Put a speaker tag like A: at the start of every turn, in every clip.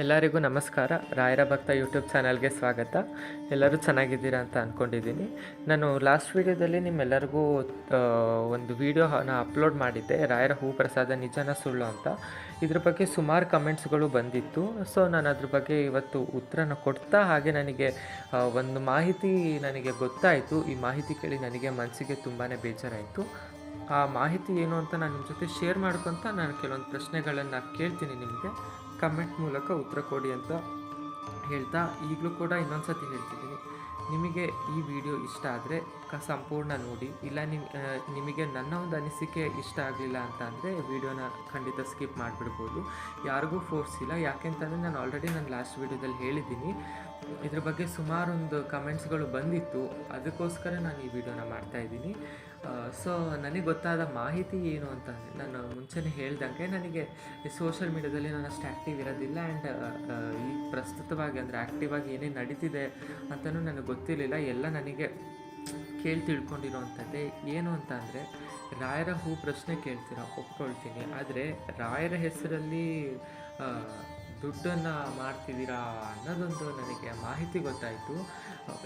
A: ಎಲ್ಲರಿಗೂ ನಮಸ್ಕಾರ. ರಾಯರ ಭಕ್ತ ಯೂಟ್ಯೂಬ್ ಚಾನಲ್ಗೆ ಸ್ವಾಗತ. ಎಲ್ಲರೂ ಚೆನ್ನಾಗಿದ್ದೀರಾ ಅಂತ ಅಂದ್ಕೊಂಡಿದ್ದೀನಿ ನಾನು ಲಾಸ್ಟ್ ವೀಡಿಯೋದಲ್ಲಿ ನಿಮ್ಮೆಲ್ಲರಿಗೂ ಒಂದು ವೀಡಿಯೋನ ಅಪ್ಲೋಡ್ ಮಾಡಿದ್ದೆ. ರಾಯರ ಹೂ ಪ್ರಸಾದ ನಿಜನ ಸುಳ್ಳು ಅಂತ. ಇದ್ರ ಬಗ್ಗೆ ಸುಮಾರು ಕಮೆಂಟ್ಸ್ಗಳು ಬಂದಿತ್ತು. ಸೊ, ನಾನು ಅದ್ರ ಬಗ್ಗೆ ಇವತ್ತು ಉತ್ತರನ ಕೊಡ್ತಾ ಹಾಗೆ ನನಗೆ ಒಂದು ಮಾಹಿತಿ ನನಗೆ ಗೊತ್ತಾಯಿತು. ಈ ಮಾಹಿತಿ ಕೇಳಿ ನನಗೆ ಮನಸ್ಸಿಗೆ ತುಂಬಾ ಬೇಜಾರಾಯಿತು. ಆ ಮಾಹಿತಿ ಏನು ಅಂತ ನಾನು ನಿಮ್ಮ ಜೊತೆ ಶೇರ್ ಮಾಡ್ಕೊತ ನಾನು ಕೆಲವೊಂದು ಪ್ರಶ್ನೆಗಳನ್ನು ಕೇಳ್ತೀನಿ ನಿಮಗೆ. ಕಮೆಂಟ್ ಮೂಲಕ ಉತ್ತರ ಕೊಡಿ ಅಂತ ಹೇಳ್ತಾ ಈಗಲೂ ಕೂಡ ಇನ್ನೊಂದು ಸತಿ ಹೇಳ್ತಿದ್ದೀನಿ. ನಿಮಗೆ ಈ ವಿಡಿಯೋ ಇಷ್ಟ ಆದರೆ ಕ ಸಂಪೂರ್ಣ ನೋಡಿ. ಇಲ್ಲ, ನಿಮ್ ನಿಮಗೆ ನನ್ನ ಒಂದು ಅನಿಸಿಕೆ ಇಷ್ಟ ಆಗಲಿಲ್ಲ ಅಂತ ಅಂದರೆ ವಿಡಿಯೋನ ಖಂಡಿತ ಸ್ಕಿಪ್ ಮಾಡಿಬಿಡ್ಬೋದು. ಯಾರಿಗೂ ಫೋರ್ಸ್ ಇಲ್ಲ. ಯಾಕೆಂತಂದರೆ ನಾನು ಆಲ್ರೆಡಿ ನಾನು ಲಾಸ್ಟ್ ವಿಡಿಯೋದಲ್ಲಿ ಹೇಳಿದ್ದೀನಿ. ಇದ್ರ ಬಗ್ಗೆ ಸುಮಾರೊಂದು ಕಮೆಂಟ್ಸ್ಗಳು ಬಂದಿತ್ತು. ಅದಕ್ಕೋಸ್ಕರ ನಾನು ಈ ವಿಡಿಯೋನ ಮಾಡ್ತಾ ಇದ್ದೀನಿ. ಸೊ ನನಗೆ ಗೊತ್ತಾದ ಮಾಹಿತಿ ಏನು ಅಂತಂದರೆ ನಾನು ಮುಂಚೆನೇ ಹೇಳ್ದಂಗೆ ನನಗೆ ಸೋಷಿಯಲ್ ಮೀಡ್ಯಾದಲ್ಲಿ ನಾನು ಅಷ್ಟು ಆ್ಯಕ್ಟಿವ್ ಇರೋದಿಲ್ಲ ಆ್ಯಂಡ್ ಈ ಪ್ರಸ್ತುತವಾಗಿ ಅಂದರೆ ಆ್ಯಕ್ಟಿವಾಗಿ ಏನೇನು ನಡೀತಿದೆ ಅಂತಲೂ ನನಗೆ ಗೊತ್ತಿರಲಿಲ್ಲ. ಎಲ್ಲ ನನಗೆ ಕೇಳಿ ತಿಳ್ಕೊಂಡಿರೋವಂಥದ್ದೇ ಏನು ಅಂತ ಅಂದರೆ, ರಾಯರ ಹೂ ಪ್ರಶ್ನೆ ಕೇಳ್ತೀರಾ? ಒಪ್ಕೊಳ್ತೀನಿ. ಆದರೆ ರಾಯರ ಹೆಸರಲ್ಲಿ ದುಡ್ಡನ್ನು ಮಾಡ್ತಿದ್ದೀರಾ ಅನ್ನೋದೊಂದು ನನಗೆ ಮಾಹಿತಿ ಗೊತ್ತಾಯಿತು.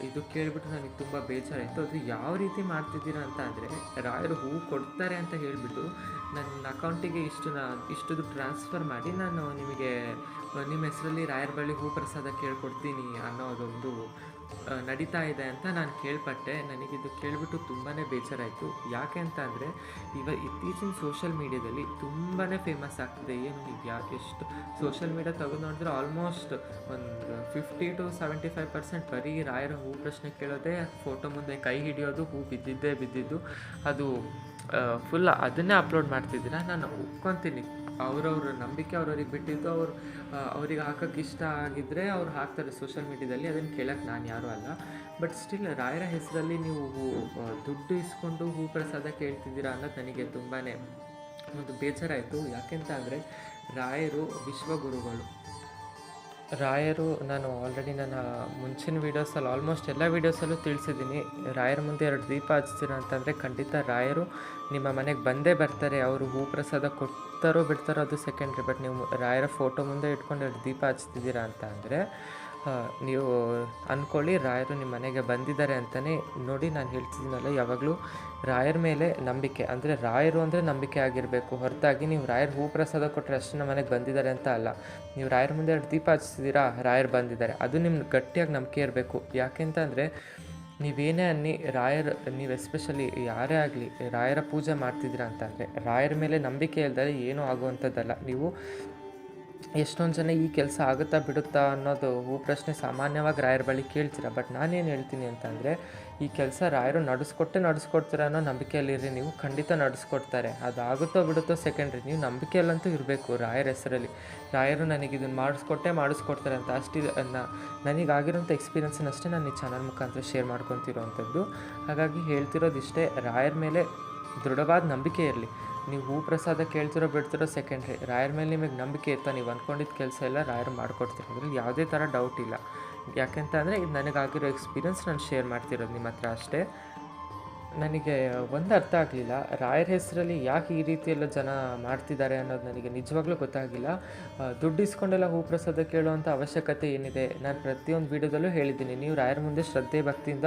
A: ಇದು ಕೇಳಿಬಿಟ್ಟು ನನಗೆ ತುಂಬ ಬೇಜಾರಾಯಿತು. ಅದು ಯಾವ ರೀತಿ ಮಾಡ್ತಿದ್ದೀರಾ ಅಂತ ಅಂದರೆ, ರಾಯರು ಹೂ ಕೊಡ್ತಾರೆ ಅಂತ ಹೇಳಿಬಿಟ್ಟು ನನ್ನ ಅಕೌಂಟಿಗೆ ಇಷ್ಟು ನಾ, ಇಷ್ಟು ದುಡ್ಡು ಟ್ರಾನ್ಸ್ಫರ್ ಮಾಡಿ ನಾನು ನಿಮಗೆ, ನಿಮ್ಮ ಹೆಸರಲ್ಲಿ ರಾಯರ ಬಳಿ ಹೂ ಪ್ರಸಾದ ಕೇಳ್ಕೊಡ್ತೀನಿ ಅನ್ನೋದೊಂದು ನಡೀತಾ ಇದೆ ಅಂತ ನಾನು ಕೇಳ್ಪಟ್ಟೆ. ನನಗಿದು ಕೇಳಿಬಿಟ್ಟು ತುಂಬಾ ಬೇಜಾರಾಯಿತು. ಯಾಕೆ ಅಂತ ಅಂದರೆ, ಇವ ಇತ್ತೀಚಿನ ಸೋಷಿಯಲ್ ಮೀಡ್ಯಾದಲ್ಲಿ ತುಂಬಾ ಫೇಮಸ್ ಆಗ್ತಿದೆ. ಏನು ನೀವು ಯಾ, ಎಷ್ಟು ಸೋಷಿಯಲ್ ಮೀಡ್ಯಾ ತೆಗೆದು ನೋಡಿದ್ರೆ ಆಲ್ಮೋಸ್ಟ್ ಒಂದು fifty to seventy five percent ಬರೀ ರಾಯರ ಹೂ ಪ್ರಶ್ನೆ ಕೇಳೋದೇ ಫೋಟೋ ಮುಂದೆ ಕೈ ಹಿಡಿಯೋದು, ಹೂ ಬಿದ್ದಿದ್ದೇ ಬಿದ್ದಿದ್ದು. ಅದು ಫುಲ್ ಅದನ್ನೇ ಅಪ್ಲೋಡ್ ಮಾಡ್ತಿದ್ದೀರಾ? ನಾನು ಒಪ್ಕೊತೀನಿ. ಅವರವ್ರ ನಂಬಿಕೆ ಅವ್ರವ್ರಿಗೆ ಬಿಟ್ಟಿದ್ದು, ಅವ್ರು ಅವ್ರಿಗೆ ಹಾಕೋಕ್ಕೆ ಇಷ್ಟ ಆಗಿದ್ದರೆ ಅವ್ರು ಹಾಕ್ತಾರೆ ಸೋಷಿಯಲ್ ಮೀಡ್ಯಾದಲ್ಲಿ ಅದನ್ನು ಕೇಳೋಕ್ಕೆ ನಾನು ಯಾರೂ ಅಲ್ಲ. ಬಟ್ ಸ್ಟಿಲ್ ರಾಯರ ಹೆಸರಲ್ಲಿ ನೀವು ದುಡ್ಡು ಇಸ್ಕೊಂಡು ಹೂ ಪ್ರಸಾದ ಕೇಳ್ತಿದ್ದೀರಾ ಅನ್ನೋದು ನನಗೆ ತುಂಬಾ ಒಂದು ಬೇಜಾರಾಯಿತು. ಯಾಕೆಂತ ಅಂದರೆ ರಾಯರು ವಿಶ್ವಗುರುಗಳು. ರಾಯರು ನಾನು ಆಲ್ರೆಡಿ ನನ್ನ ಮುಂಚಿನ ವೀಡಿಯೋಸಲ್ಲಿ ಆಲ್ಮೋಸ್ಟ್ ಎಲ್ಲ ವೀಡಿಯೋಸಲ್ಲೂ ತಿಳಿಸಿದ್ದೀನಿ. ರಾಯರ ಮುಂದೆ ಎರಡು ದೀಪ ಹಚ್ತೀರ ಅಂತಂದರೆ ಖಂಡಿತ ರಾಯರು ನಿಮ್ಮ ಮನೆಗೆ ಬಂದೇ ಬರ್ತಾರೆ. ಅವರು ಹೂ ಪ್ರಸಾದ ಕೊಡ್ತಾರೋ ಬಿಡ್ತಾರೋ ಅದು ಸೆಕೆಂಡ್ರಿ ಬಟ್ ನೀವು ರಾಯರ ಫೋಟೋ ಮುಂದೆ ಇಟ್ಕೊಂಡು ಎರಡು ದೀಪ ಹಚ್ತಿದ್ದೀರಾ ಅಂತ ಅಂದರೆ ನೀವು ಅಂದ್ಕೊಳ್ಳಿ ರಾಯರು ನಿಮ್ಮ ಮನೆಗೆ ಬಂದಿದ್ದಾರೆ ಅಂತಲೇ ನೋಡಿ ನಾನು ಹೇಳ್ತಿದ್ದೀನಲ್ಲ, ಯಾವಾಗಲೂ ರಾಯರ ಮೇಲೆ ನಂಬಿಕೆ, ಅಂದರೆ ರಾಯರು ಅಂದರೆ ನಂಬಿಕೆ ಆಗಿರಬೇಕು. ಹೊರತಾಗಿ ನೀವು ರಾಯರ ಹೂ ಪ್ರಸಾದ ಕೊಟ್ಟರೆ ಅಷ್ಟು ನಮ್ಮ ಮನೆಗೆ ಬಂದಿದ್ದಾರೆ ಅಂತ ಅಲ್ಲ. ನೀವು ರಾಯರ ಮುಂದೆ ಎರಡು ದೀಪ ಹಚ್ತಿದ್ದೀರಾ ರಾಯರು ಬಂದಿದ್ದಾರೆ. ಅದು ನಿಮ್ಮ ಗಟ್ಟಿಯಾಗಿ ನಂಬಿಕೆ ಇರಬೇಕು. ಯಾಕೆಂತಂದರೆ ನೀವೇನೇ ಅನ್ನಿ ರಾಯರ್, ನೀವು ಎಸ್ಪೆಷಲಿ ಯಾರೇ ಆಗಲಿ ರಾಯರ ಪೂಜೆ ಮಾಡ್ತಿದ್ದೀರಾ ಅಂತಂದರೆ ರಾಯರ ಮೇಲೆ ನಂಬಿಕೆ ಇಲ್ದರೆ ಏನೂ ಆಗುವಂಥದ್ದಲ್ಲ. ನೀವು ಎಷ್ಟೊಂದು ಜನ ಈ ಕೆಲಸ ಆಗುತ್ತಾ ಬಿಡುತ್ತಾ ಅನ್ನೋದು ಹೂ ಪ್ರಶ್ನೆ ಸಾಮಾನ್ಯವಾಗಿ ರಾಯರ ಬಳಿ ಕೇಳ್ತೀರ. ಬಟ್ ನಾನೇನು ಹೇಳ್ತೀನಿ ಅಂತಂದರೆ ಈ ಕೆಲಸ ರಾಯರು ನಡೆಸ್ಕೊಟ್ಟೆ ನಡೆಸ್ಕೊಡ್ತೀರ ಅನ್ನೋ ನಂಬಿಕೆಯಲ್ಲಿರಿ ನೀವು ಖಂಡಿತ ನಡೆಸ್ಕೊಡ್ತಾರೆ. ಅದು ಆಗುತ್ತೋ ಬಿಡುತ್ತೋ ಸೆಕೆಂಡ್ರಿ ನೀವು ನಂಬಿಕೆಯಲ್ಲಂತೂ ಇರಬೇಕು ರಾಯರ ಹೆಸರಲ್ಲಿ. ರಾಯರು ನನಗೆ ಇದನ್ನು ಮಾಡಿಸ್ಕೊಟ್ಟೆ ಮಾಡಿಸ್ಕೊಡ್ತಾರೆ ಅಂತ ಅಷ್ಟು ನನಗಾಗಿರೋಂಥ ಎಕ್ಸ್ಪೀರಿಯನ್ಸನ್ನ ಅಷ್ಟೇ ನಾನು ಈ ಚಾನಲ್ ಮುಖಾಂತರ ಶೇರ್ ಮಾಡ್ಕೊತಿರೋವಂಥದ್ದು ಹಾಗಾಗಿ ಹೇಳ್ತಿರೋದಿಷ್ಟೇ ರಾಯರ ಮೇಲೆ ದೃಢವಾದ ನಂಬಿಕೆ ಇರಲಿ. ನೀವು ಹೂ ಪ್ರಸಾದ ಕೇಳ್ತಿರೋ, ಬಿಡ್ತಿರೋ ಸೆಕೆಂಡ್ರಿ ರಾಯರ್ ಮೇಲೆ ನಿಮಗೆ ನಂಬಿಕೆ ಇರ್ತಾ ನೀವು ಅಂದ್ಕೊಂಡಿದ್ದ ಕೆಲಸ ಎಲ್ಲ ರಾಯರ್ ಮಾಡಿಕೊಡ್ತೀರ. ಅದ್ರಲ್ಲಿ ಯಾವುದೇ ಥರ ಡೌಟ್ ಇಲ್ಲ. ಯಾಕೆಂತ ಅಂದರೆ ಇದು ನನಗಾಗಿರೋ ಎಕ್ಸ್ಪೀರಿಯನ್ಸ್ ನಾನು ಶೇರ್ ಮಾಡ್ತಿರೋದು ನಿಮ್ಮ ಹತ್ರ ಅಷ್ಟೇ. ನನಗೆ ಒಂದು ಅರ್ಥ ಆಗಲಿಲ್ಲ. ರಾಯರ ಹೆಸರಲ್ಲಿ ಯಾಕೆ ಈ ರೀತಿ ಜನ ಮಾಡ್ತಿದ್ದಾರೆ ಅನ್ನೋದು ನನಗೆ ನಿಜವಾಗ್ಲೂ ಗೊತ್ತಾಗಿಲ್ಲ. ದುಡ್ಡು ಇಸ್ಕೊಂಡೆಲ್ಲ ಹೂ ಪ್ರಸಾದ ಕೇಳುವಂಥ ಅವಶ್ಯಕತೆ ಏನಿದೆ? ನಾನು ಪ್ರತಿಯೊಂದು ವೀಡಿಯೋದಲ್ಲೂ ಹೇಳಿದ್ದೀನಿ. ನೀವು ರಾಯರ ಮುಂದೆ ಶ್ರದ್ಧೆ, ಭಕ್ತಿಯಿಂದ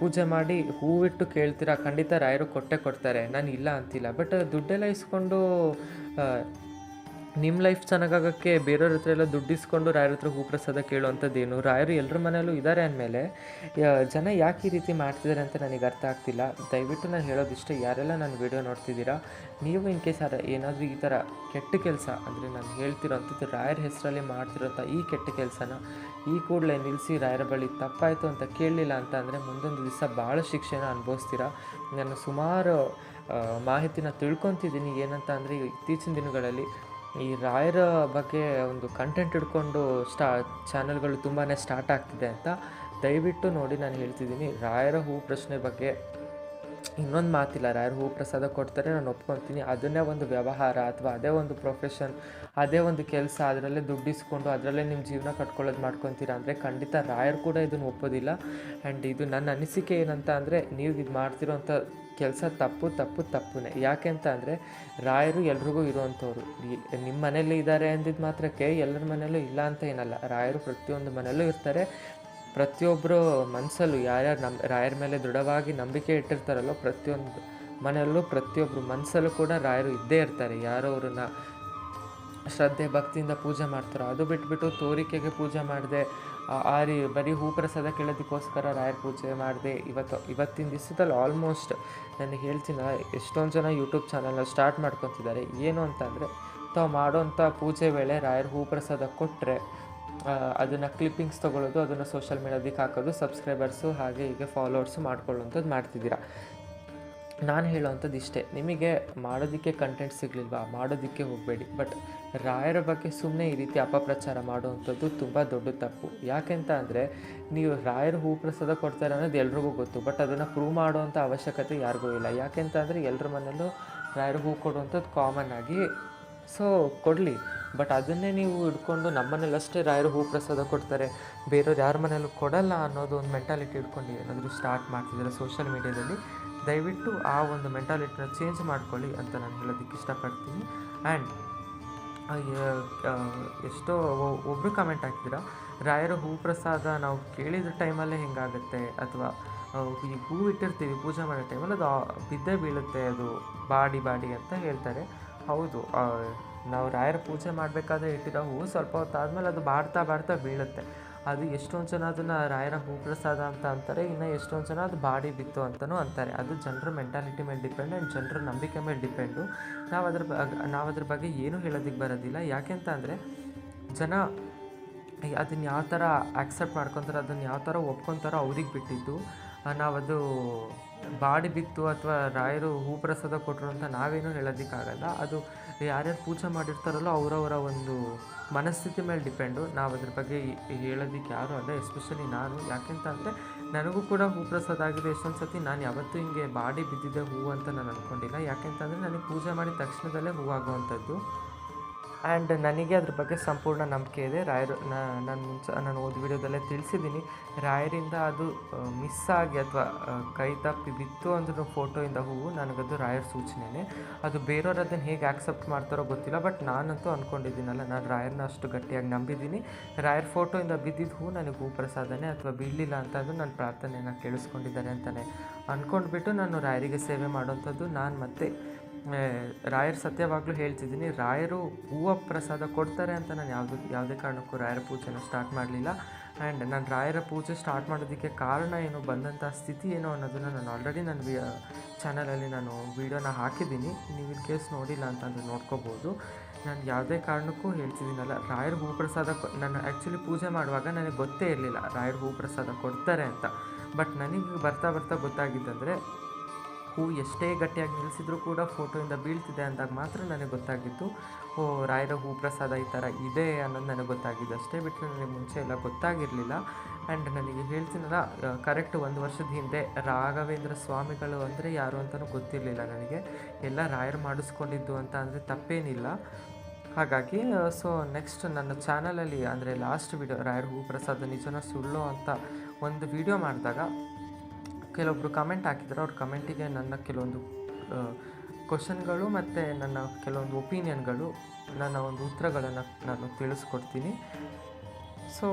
A: ಪೂಜೆ ಮಾಡಿ ಹೂವಿಟ್ಟು ಕೇಳ್ತೀರಾ? ಖಂಡಿತ ರಾಯರು ಕೊಟ್ಟೆ ಕೊಡ್ತಾರೆ. ನಾನು ಇಲ್ಲ ಅಂತಿಲ್ಲ. ಬಟ್ ದುಡ್ಡೆಲ್ಲ ಇಸ್ಕೊಂಡು ನಿಮ್ಮ ಲೈಫ್ ಚೆನ್ನಾಗಾಗೋಕ್ಕೆ ಬೇರೆಯವ್ರ ಹತ್ರ ಎಲ್ಲ ದುಡ್ಡು ಇಸ್ಕೊಂಡು ರಾಯರ ಹತ್ರ ಹೂಪ್ರಸಾದ ಕೇಳುವಂಥದ್ದೇನು ರಾಯರು ಎಲ್ಲರ ಮನೆಯಲ್ಲೂ ಇದ್ದಾರೆ ಅಂದಮೇಲೆ ಜನ ಯಾಕೆ ಈ ರೀತಿ ಮಾಡ್ತಿದ್ದಾರೆ ಅಂತ ನನಗೆ ಅರ್ಥ ಆಗ್ತಿಲ್ಲ. ದಯವಿಟ್ಟು ನಾನು ಹೇಳೋದಿಷ್ಟೇ, ಯಾರೆಲ್ಲ ನಾನು ವಿಡಿಯೋ ನೋಡ್ತಿದ್ದೀರಾ, ನೀವು ಇನ್ ಕೇಸ್ ಏನಾದರೂ ಈ ಥರ ಕೆಟ್ಟ ಕೆಲಸ, ಅಂದರೆ ನಾನು ಹೇಳ್ತಿರೋಂಥದ್ದು ರಾಯರ ಹೆಸರಲ್ಲಿ ಮಾಡ್ತಿರೋಂಥ ಈ ಕೆಟ್ಟ ಕೆಲಸನ, ಈ ಕೂಡಲೇ ನಿಲ್ಲಿಸಿ ರಾಯರ ಬಳಿ ತಪ್ಪಾಯಿತು ಅಂತ ಕೇಳಲಿಲ್ಲ ಅಂತ ಅಂದರೆ ಮುಂದೊಂದು ದಿವಸ ಭಾಳ ಶಿಕ್ಷೆನ ಅನುಭವಿಸ್ತೀರಾ? ನಾನು ಸುಮಾರು ಮಾಹಿತಿನ ತಿಳ್ಕೊತಿದ್ದೀನಿ ಏನಂತ ಅಂದರೆ ಇತ್ತೀಚಿನ ದಿನಗಳಲ್ಲಿ ಈ ರಾಯರ ಬಗ್ಗೆ ಒಂದು ಕಂಟೆಂಟ್ ಹಿಡ್ಕೊಂಡು ಸ್ಟಾ ಚಾನಲ್ಗಳು ತುಂಬಾ ಸ್ಟಾರ್ಟ್ ಆಗ್ತಿದೆ ಅಂತ ದಯವಿಟ್ಟು ನೋಡಿ ನಾನು ಹೇಳ್ತಿದ್ದೀನಿ. ರಾಯರ ಹೂ ಪ್ರಶ್ನೆ ಬಗ್ಗೆ ಇನ್ನೊಂದು ಮಾತಿಲ್ಲ. ರಾಯರ ಹೂ ಪ್ರಸಾದ ಕೊಡ್ತಾರೆ, ನಾನು ಒಪ್ಕೊತೀನಿ. ಅದನ್ನೇ ಒಂದು ವ್ಯವಹಾರ ಅಥವಾ ಅದೇ ಒಂದು ಪ್ರೊಫೆಷನ್ ಅದೇ ಒಂದು ಕೆಲಸ, ಅದರಲ್ಲೇ ದುಡ್ಡಿಸ್ಕೊಂಡು ಅದರಲ್ಲೇ ನಿಮ್ಮ ಜೀವನ ಕಟ್ಕೊಳ್ಳೋದು ಮಾಡ್ಕೊತೀರಾ ಅಂದರೆ ಖಂಡಿತ ರಾಯರು ಕೂಡ ಇದನ್ನು ಒಪ್ಪೋದಿಲ್ಲ. ಆ್ಯಂಡ್ ಇದು ನನ್ನ ಅನಿಸಿಕೆ ಏನಂತ ಅಂದರೆ, ನೀವು ಇದು ಮಾಡ್ತಿರೋಂಥ ಕೆಲಸ ತಪ್ಪು ತಪ್ಪು, ತಪ್ಪುನೇ. ಯಾಕೆ ಅಂತ ಅಂದರೆ, ರಾಯರು ಎಲ್ರಿಗೂ ಇರುವಂಥವ್ರು. ನಿಮ್ಮ ಮನೇಲಿ ಇದ್ದಾರೆ ಅಂದಿದ್ದು ಮಾತ್ರಕ್ಕೆ ಎಲ್ಲರ ಮನೇಲೂ ಇಲ್ಲ ಅಂತ ಏನಲ್ಲ. ರಾಯರು ಪ್ರತಿಯೊಂದು ಮನೆಯಲ್ಲೂ ಇರ್ತಾರೆ. ಪ್ರತಿಯೊಬ್ಬರು ಮನಸ್ಸಲ್ಲೂ ಯಾರ್ಯಾರು ನಮ್ಮ ರಾಯರ ಮೇಲೆ ದೃಢವಾಗಿ ನಂಬಿಕೆ ಇಟ್ಟಿರ್ತಾರಲ್ಲೋ ಪ್ರತಿಯೊಂದು ಮನೆಯಲ್ಲೂ ಪ್ರತಿಯೊಬ್ಬರು ಮನಸ್ಸಲ್ಲೂ ಕೂಡ ರಾಯರು ಇದ್ದೇ ಇರ್ತಾರೆ. ಯಾರೋ ಅವ್ರನ್ನ ಶ್ರದ್ಧೆ, ಭಕ್ತಿಯಿಂದ ಪೂಜೆ ಮಾಡ್ತಾರೋ, ಅದು ಬಿಟ್ಬಿಟ್ಟು ತೋರಿಕೆಗೆ ಪೂಜೆ ಮಾಡಿದೆ ಆ ರೀ ಬರೀ ಹೂ ಪ್ರಸಾದ ಕೇಳೋದಕ್ಕೋಸ್ಕರ ರಾಯರ್ ಪೂಜೆ ಮಾಡಿದೆ. ಇವತ್ತು, ಇವತ್ತಿನ ದಿವಸದಲ್ಲಿ ಆಲ್ಮೋಸ್ಟ್ ನಾನು ಹೇಳ್ತೀನಿ, ಎಷ್ಟೊಂದು ಜನ ಯೂಟ್ಯೂಬ್ ಚಾನಲ್ನ ಸ್ಟಾರ್ಟ್ ಮಾಡ್ಕೊತಿದ್ದಾರೆ. ಏನು ಅಂತಂದರೆ, ತಾವು ಮಾಡೋವಂಥ ಪೂಜೆ ವೇಳೆ ರಾಯರ ಹೂ ಪ್ರಸಾದ ಕೊಟ್ಟರೆ ಅದನ್ನು ಕ್ಲಿಪ್ಪಿಂಗ್ಸ್ ತೊಗೊಳ್ಳೋದು ಅದನ್ನು ಸೋಷಿಯಲ್ ಮೀಡಿಯಾದಕ್ಕೆ ಹಾಕೋದು ಸಬ್ಸ್ಕ್ರೈಬರ್ಸು ಹಾಗೆ ಹೀಗೆ ಫಾಲೋವರ್ಸು ಮಾಡ್ಕೊಳ್ಳುವಂಥದ್ದು ಮಾಡ್ತಿದ್ದೀರಾ. ನಾನು ಹೇಳೋವಂಥದ್ದು ಇಷ್ಟೇ. ನಿಮಗೆ ಮಾಡೋದಕ್ಕೆ ಕಂಟೆಂಟ್ ಸಿಗಲಿಲ್ವಾ? ಮಾಡೋದಕ್ಕೆ ಹೋಗಬೇಡಿ. ಬಟ್ ರಾಯರ ಬಗ್ಗೆ ಸುಮ್ಮನೆ ಈ ರೀತಿ ಅಪಪ್ರಚಾರ ಮಾಡುವಂಥದ್ದು ತುಂಬ ದೊಡ್ಡ ತಪ್ಪು. ಯಾಕೆಂತ ಅಂದರೆ, ನೀವು ರಾಯರು ಹೂ ಪ್ರಸಾದ ಕೊಡ್ತಾರೆ ಅನ್ನೋದು ಎಲ್ರಿಗೂ ಗೊತ್ತು. ಬಟ್ ಅದನ್ನು ಪ್ರೂವ್ ಮಾಡುವಂಥ ಅವಶ್ಯಕತೆ ಯಾರಿಗೂ ಇಲ್ಲ. ಯಾಕೆಂತ ಅಂದರೆ ಎಲ್ಲರ ಮನೆಯಲ್ಲೂ ರಾಯರು ಹೂ ಕೊಡುವಂಥದ್ದು ಕಾಮನ್ ಆಗಿ ಸೊ ಕೊಡಲಿ. ಬಟ್ ಅದನ್ನೇ ನೀವು ಹಿಡ್ಕೊಂಡು ನಮ್ಮನೇಲಷ್ಟೇ ರಾಯರು ಹೂ ಪ್ರಸಾದ ಕೊಡ್ತಾರೆ. ಬೇರೆಯವ್ರು ಯಾರ ಮನೇಲೂ ಕೊಡಲ್ಲ ಅನ್ನೋದು ಒಂದು ಮೆಂಟಾಲಿಟಿ ಇಟ್ಕೊಂಡು ಏನಾದರೂ ಸ್ಟಾರ್ಟ್ ಮಾಡ್ತಿದ್ದಾರೆ ಸೋಷಿಯಲ್ ಮೀಡ್ಯಾದಲ್ಲಿ ದಯವಿಟ್ಟು ಆ ಒಂದು ಮೆಂಟಾಲಿಟಿನ ಚೇಂಜ್ ಮಾಡ್ಕೊಳ್ಳಿ ಅಂತ ನಾನು ಹೇಳೋದಕ್ಕೆ ಇಷ್ಟಪಡ್ತೀನಿ. ಆ್ಯಂಡ್ ಎಷ್ಟೋ ಒಬ್ಬರು ಕಮೆಂಟ್ ಹಾಕಿದ್ರ, ರಾಯರ ಹೂ ಪ್ರಸಾದ ನಾವು ಕೇಳಿದ ಟೈಮಲ್ಲೇ ಹೆಂಗಾಗುತ್ತೆ? ಅಥವಾ ಈ ಹೂ ಇಟ್ಟಿರ್ತೀವಿ, ಪೂಜೆ ಮಾಡೋ ಟೈಮಲ್ಲಿ ಅದು ಬಿದ್ದೇ ಬೀಳುತ್ತೆ, ಅದು ಬಾಡಿ ಬಾಡಿ ಅಂತ ಹೇಳ್ತಾರೆ. ಹೌದು ನಾವು ರಾಯರ ಪೂಜೆ ಮಾಡಬೇಕಾದ್ರೆ ಇಟ್ಟಿರೋ ಹೂವು ಸ್ವಲ್ಪ ಹೊತ್ತಾದಮೇಲೆ ಅದು ಬಾಡ್ತಾ ಬಾಡ್ತಾ ಬೀಳುತ್ತೆ. ಅದು ಎಷ್ಟೊಂದು ಜನ ಅದನ್ನು ರಾಯರ ಹೂ ಪ್ರಸಾದ ಅಂತ ಅಂತಾರೆ, ಇನ್ನು ಎಷ್ಟೊಂದು ಜನ ಅದು ಬಾಡಿ ಬಿತ್ತು ಅಂತಲೂ ಅಂತಾರೆ. ಅದು ಜನರ ಮೆಂಟಾಲಿಟಿ ಮೇಲೆ ಡಿಪೆಂಡ್ ಆ್ಯಂಡ್ ಜನರ ನಂಬಿಕೆ ಮೇಲೆ ಡಿಪೆಂಡು ನಾವು ಅದ್ರ ಬಗ್ಗೆ ನಾವು ಅದ್ರ ಬಗ್ಗೆ ಏನೂ ಹೇಳೋದಕ್ಕೆ ಬರೋದಿಲ್ಲ. ಯಾಕೆಂತ ಅಂದರೆ, ಜನ ಅದನ್ನು ಯಾವ ಥರ ಆಕ್ಸೆಪ್ಟ್ ಮಾಡ್ಕೊತಾರೆ ಅದನ್ನು ಯಾವ ಥರ ಒಪ್ಕೊತಾರೋ ಅವ್ರಿಗೆ ಬಿಟ್ಟಿದ್ದು. ನಾವದು ಬಾಡಿ ಬಿತ್ತು ಅಥವಾ ರಾಯರು ಹೂ ಪ್ರಸಾದ ಕೊಟ್ಟರು ಅಂತ ನಾವೇನೂ ಹೇಳೋದಕ್ಕಾಗಲ್ಲ. ಅದು ಯಾರ್ಯಾರು ಪೂಜೆ ಮಾಡಿರ್ತಾರಲ್ಲೋ ಅವರವರ ಒಂದು ಮನಸ್ಥಿತಿ ಮೇಲೆ ಡಿಪೆಂಡು. ನಾವು ಅದ್ರ ಬಗ್ಗೆ ಹೇಳೋದಕ್ಕೆ ಯಾರು ಅಲ್ಲ, ಎಸ್ಪೆಷಲಿ ನಾನು. ಯಾಕೆಂತ ಅಂದರೆ ನನಗೂ ಕೂಡ ಹೂ ಪ್ರಸಾದ ಆಗಿದೆ ಎಷ್ಟೊಂದು ಸತಿ. ನಾನು ಯಾವತ್ತೂ ಹಿಂಗೆ ಬಾಡಿ ಬಿದ್ದಿದ್ದೆ ಹೂವು ಅಂತ ನಾನು ಅಂದ್ಕೊಂಡಿಲ್ಲ ಯಾಕೆಂತಂದರೆ ನನಗೆ ಪೂಜೆ ಮಾಡಿದ ತಕ್ಷಣದಲ್ಲೇ ಹೂವಾಗುವಂಥದ್ದು ಆ್ಯಂಡ್ ನನಗೆ ಅದ್ರ ಬಗ್ಗೆ ಸಂಪೂರ್ಣ ನಂಬಿಕೆ ಇದೆ. ರಾಯರು ನಾನು ಮುಂಚೆ, ನಾನು ಓದಿ ವಿಡಿಯೋದಲ್ಲೇ ತಿಳಿಸಿದ್ದೀನಿ. ರಾಯರಿಂದ ಅದು ಮಿಸ್ ಆಗಿ ಅಥವಾ ಕೈ ತಪ್ಪಿ ಬಿತ್ತು ಅಂದ್ರೂ ಫೋಟೋಯಿಂದ ಹೂವು, ನನಗದು ರಾಯರ ಸೂಚನೆನೇ. ಅದು ಬೇರೆಯವ್ರು ಅದನ್ನು ಹೇಗೆ ಆಕ್ಸೆಪ್ಟ್ ಮಾಡ್ತಾರೋ ಗೊತ್ತಿಲ್ಲ ಬಟ್ ನಾನಂತೂ ಅಂದ್ಕೊಂಡಿದ್ದೀನಲ್ಲ ನಾನು ರಾಯರನ್ನ ಅಷ್ಟು ಗಟ್ಟಿಯಾಗಿ ನಂಬಿದ್ದೀನಿ. ರಾಯರ ಫೋಟೋಯಿಂದ ಬಿದ್ದಿದ್ದ ಹೂ ನನಗೆ ಹೂ ಪ್ರಸಾದನೇ ಅಥವಾ ಬೀಳಲಿಲ್ಲ ಅಂತಂದು ನನ್ನ ಪ್ರಾರ್ಥನೆಯನ್ನು ಕೇಳಿಸ್ಕೊಂಡಿದ್ದಾರೆ ಅಂತಲೇ ಅಂದ್ಕೊಂಡ್ಬಿಟ್ಟು ನಾನು ರಾಯರಿಗೆ ಸೇವೆ ಮಾಡೋವಂಥದ್ದು ನಾನು ಮತ್ತೆ ರಾಯರ ಸತ್ಯವಾಗಲೂ ಹೇಳ್ತಿದ್ದೀನಿ. ರಾಯರು ಹೂವು ಪ್ರಸಾದ ಕೊಡ್ತಾರೆ ಅಂತ ನಾನು ಯಾವುದು, ಯಾವುದೇ ಕಾರಣಕ್ಕೂ ರಾಯರ ಪೂಜೆನ ಸ್ಟಾರ್ಟ್ ಮಾಡಲಿಲ್ಲ. ಆ್ಯಂಡ್ ನಾನು ರಾಯರ ಪೂಜೆ ಸ್ಟಾರ್ಟ್ ಮಾಡೋದಕ್ಕೆ ಕಾರಣ ಏನು ಬಂದಂಥ ಸ್ಥಿತಿ ಏನು ಅನ್ನೋದನ್ನು ನಾನು ಆಲ್ರೆಡಿ ನನ್ನ ವಿ ಚಾನಲಲ್ಲಿ ನಾನು ವೀಡಿಯೋನ ಹಾಕಿದ್ದೀನಿ. ನೀವು ಇನ್ ಕೇಸ್ ನೋಡಿಲ್ಲ ಅಂತಂದರೆ ನೋಡ್ಕೋಬೋದು. ನಾನು ಯಾವುದೇ ಕಾರಣಕ್ಕೂ ಹೇಳ್ತಿದ್ದೀನಲ್ಲ, ರಾಯರ ಹೂ ಪ್ರಸಾದ ನಾನು ಆ್ಯಕ್ಚುಲಿ ಪೂಜೆ ಮಾಡುವಾಗ ನನಗೆ ಗೊತ್ತೇ ಇರಲಿಲ್ಲ ರಾಯರ ಹೂ ಪ್ರಸಾದ ಕೊಡ್ತಾರೆ ಅಂತ. ಬಟ್ ನನಗೆ ಬರ್ತಾ ಬರ್ತಾ ಗೊತ್ತಾಗಿದ್ದಂದರೆ ಹೂ ಎಷ್ಟೇ ಗಟ್ಟಿಯಾಗಿ ನಿಲ್ಲಿಸಿದ್ರು ಕೂಡ ಫೋಟೋಯಿಂದ ಬೀಳ್ತಿದೆ ಅಂದಾಗ ಮಾತ್ರ ನನಗೆ ಗೊತ್ತಾಗಿತ್ತು ಓ, ರಾಯರ ಹೂ ಪ್ರಸಾದ ಈ ಥರ ಇದೆ ಅನ್ನೋದು ನನಗೆ ಗೊತ್ತಾಗಿದ್ದು. ಅಷ್ಟೇ ಬಿಟ್ಟರೆ ನನಗೆ ಮುಂಚೆ ಎಲ್ಲ ಗೊತ್ತಾಗಿರಲಿಲ್ಲ. ಆ್ಯಂಡ್ ನನಗೆ ಹೇಳ್ತೀನಲ್ಲ ಕರೆಕ್ಟ್ ಒಂದು ವರ್ಷದ ಹಿಂದೆ ರಾಘವೇಂದ್ರ ಸ್ವಾಮಿಗಳು ಅಂದರೆ ಯಾರು ಅಂತಲೂ ಗೊತ್ತಿರಲಿಲ್ಲ ನನಗೆ. ಎಲ್ಲ ರಾಯರು ಮಾಡಿಸ್ಕೊಂಡಿದ್ದು ಅಂತ ಅಂದರೆ ತಪ್ಪೇನಿಲ್ಲ. ಹಾಗಾಗಿ ಸೊ ನೆಕ್ಸ್ಟ್ ನನ್ನ ಚಾನಲಲ್ಲಿ ಅಂದರೆ ಲಾಸ್ಟ್ ವಿಡಿಯೋ ರಾಯರ ಹೂ ಪ್ರಸಾದ ನಿಜನ ಸುಳ್ಳು ಅಂತ ಒಂದು ವಿಡಿಯೋ ಮಾಡಿದಾಗ ಕೆಲವೊಬ್ಬರು ಕಮೆಂಟ್ ಹಾಕಿದ್ರು. ಅವ್ರ ಕಮೆಂಟಿಗೆ ನನ್ನ ಕೆಲವೊಂದು ಕ್ವಶನ್ಗಳು ಮತ್ತು ನನ್ನ ಕೆಲವೊಂದು ಒಪಿನಿಯನ್ಗಳು ನನ್ನ ಒಂದು ಉತ್ತರಗಳನ್ನು ನಾನು ತಿಳಿಸ್ಕೊಡ್ತೀನಿ. ಸೊ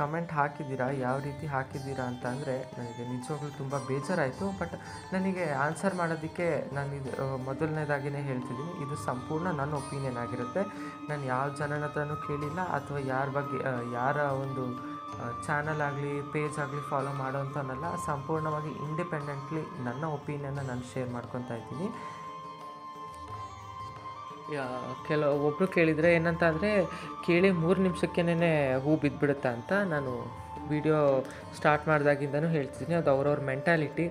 A: ಕಮೆಂಟ್ ಹಾಕಿದ್ದೀರಾ? ಯಾವ ರೀತಿ ಹಾಕಿದ್ದೀರಾ ಅಂತ ಅಂದರೆ ನನಗೆ ನಿಜವಾಗ್ಲೂ ತುಂಬ ಬೇಜಾರಾಯಿತು. ಬಟ್ ನನಗೆ ಆನ್ಸರ್ ಮಾಡೋದಕ್ಕೆ ನಾನು ಇದು ಮೊದಲನೇದಾಗಿಯೇ ಹೇಳ್ತಿದ್ದೀನಿ. ಇದು ಸಂಪೂರ್ಣ ನನ್ನ ಒಪಿನಿಯನ್ ಆಗಿರುತ್ತೆ. ನಾನು ಯಾವ ಜನನ ಹತ್ರನೂ ಕೇಳಿಲ್ಲ. ಅಥವಾ ಯಾರ ಬಗ್ಗೆ ಯಾರ ಒಂದು ಚಾನಲ್ ಆಗಲಿ ಪೇಜ್ ಆಗಲಿ ಫಾಲೋ ಮಾಡೋವಂಥವನ್ನೆಲ್ಲ ಸಂಪೂರ್ಣವಾಗಿ ಇಂಡಿಪೆಂಡೆಂಟ್ಲಿ ನನ್ನ ಒಪಿನಿಯನ್ನ ನಾನು ಶೇರ್ ಮಾಡ್ಕೊತಾ ಇದ್ದೀನಿ. ಕೆಲವು ಒಬ್ಬರು ಕೇಳಿದರೆ ಏನಂತ ಅಂದರೆ ಕೇಳಿ ಮೂರು ನಿಮಿಷಕ್ಕೇನೆ ಹೂ ಬಿದ್ದುಬಿಡುತ್ತಾ ಅಂತ ನಾನು ವಿಡಿಯೋ ಸ್ಟಾರ್ಟ್ ಮಾಡಿದಾಗಿಂದನೂ ಹೇಳ್ತಿದ್ದೀನಿ. ಅದು ಅವ್ರವ್ರ ಮೆಂಟಾಲಿಟಿ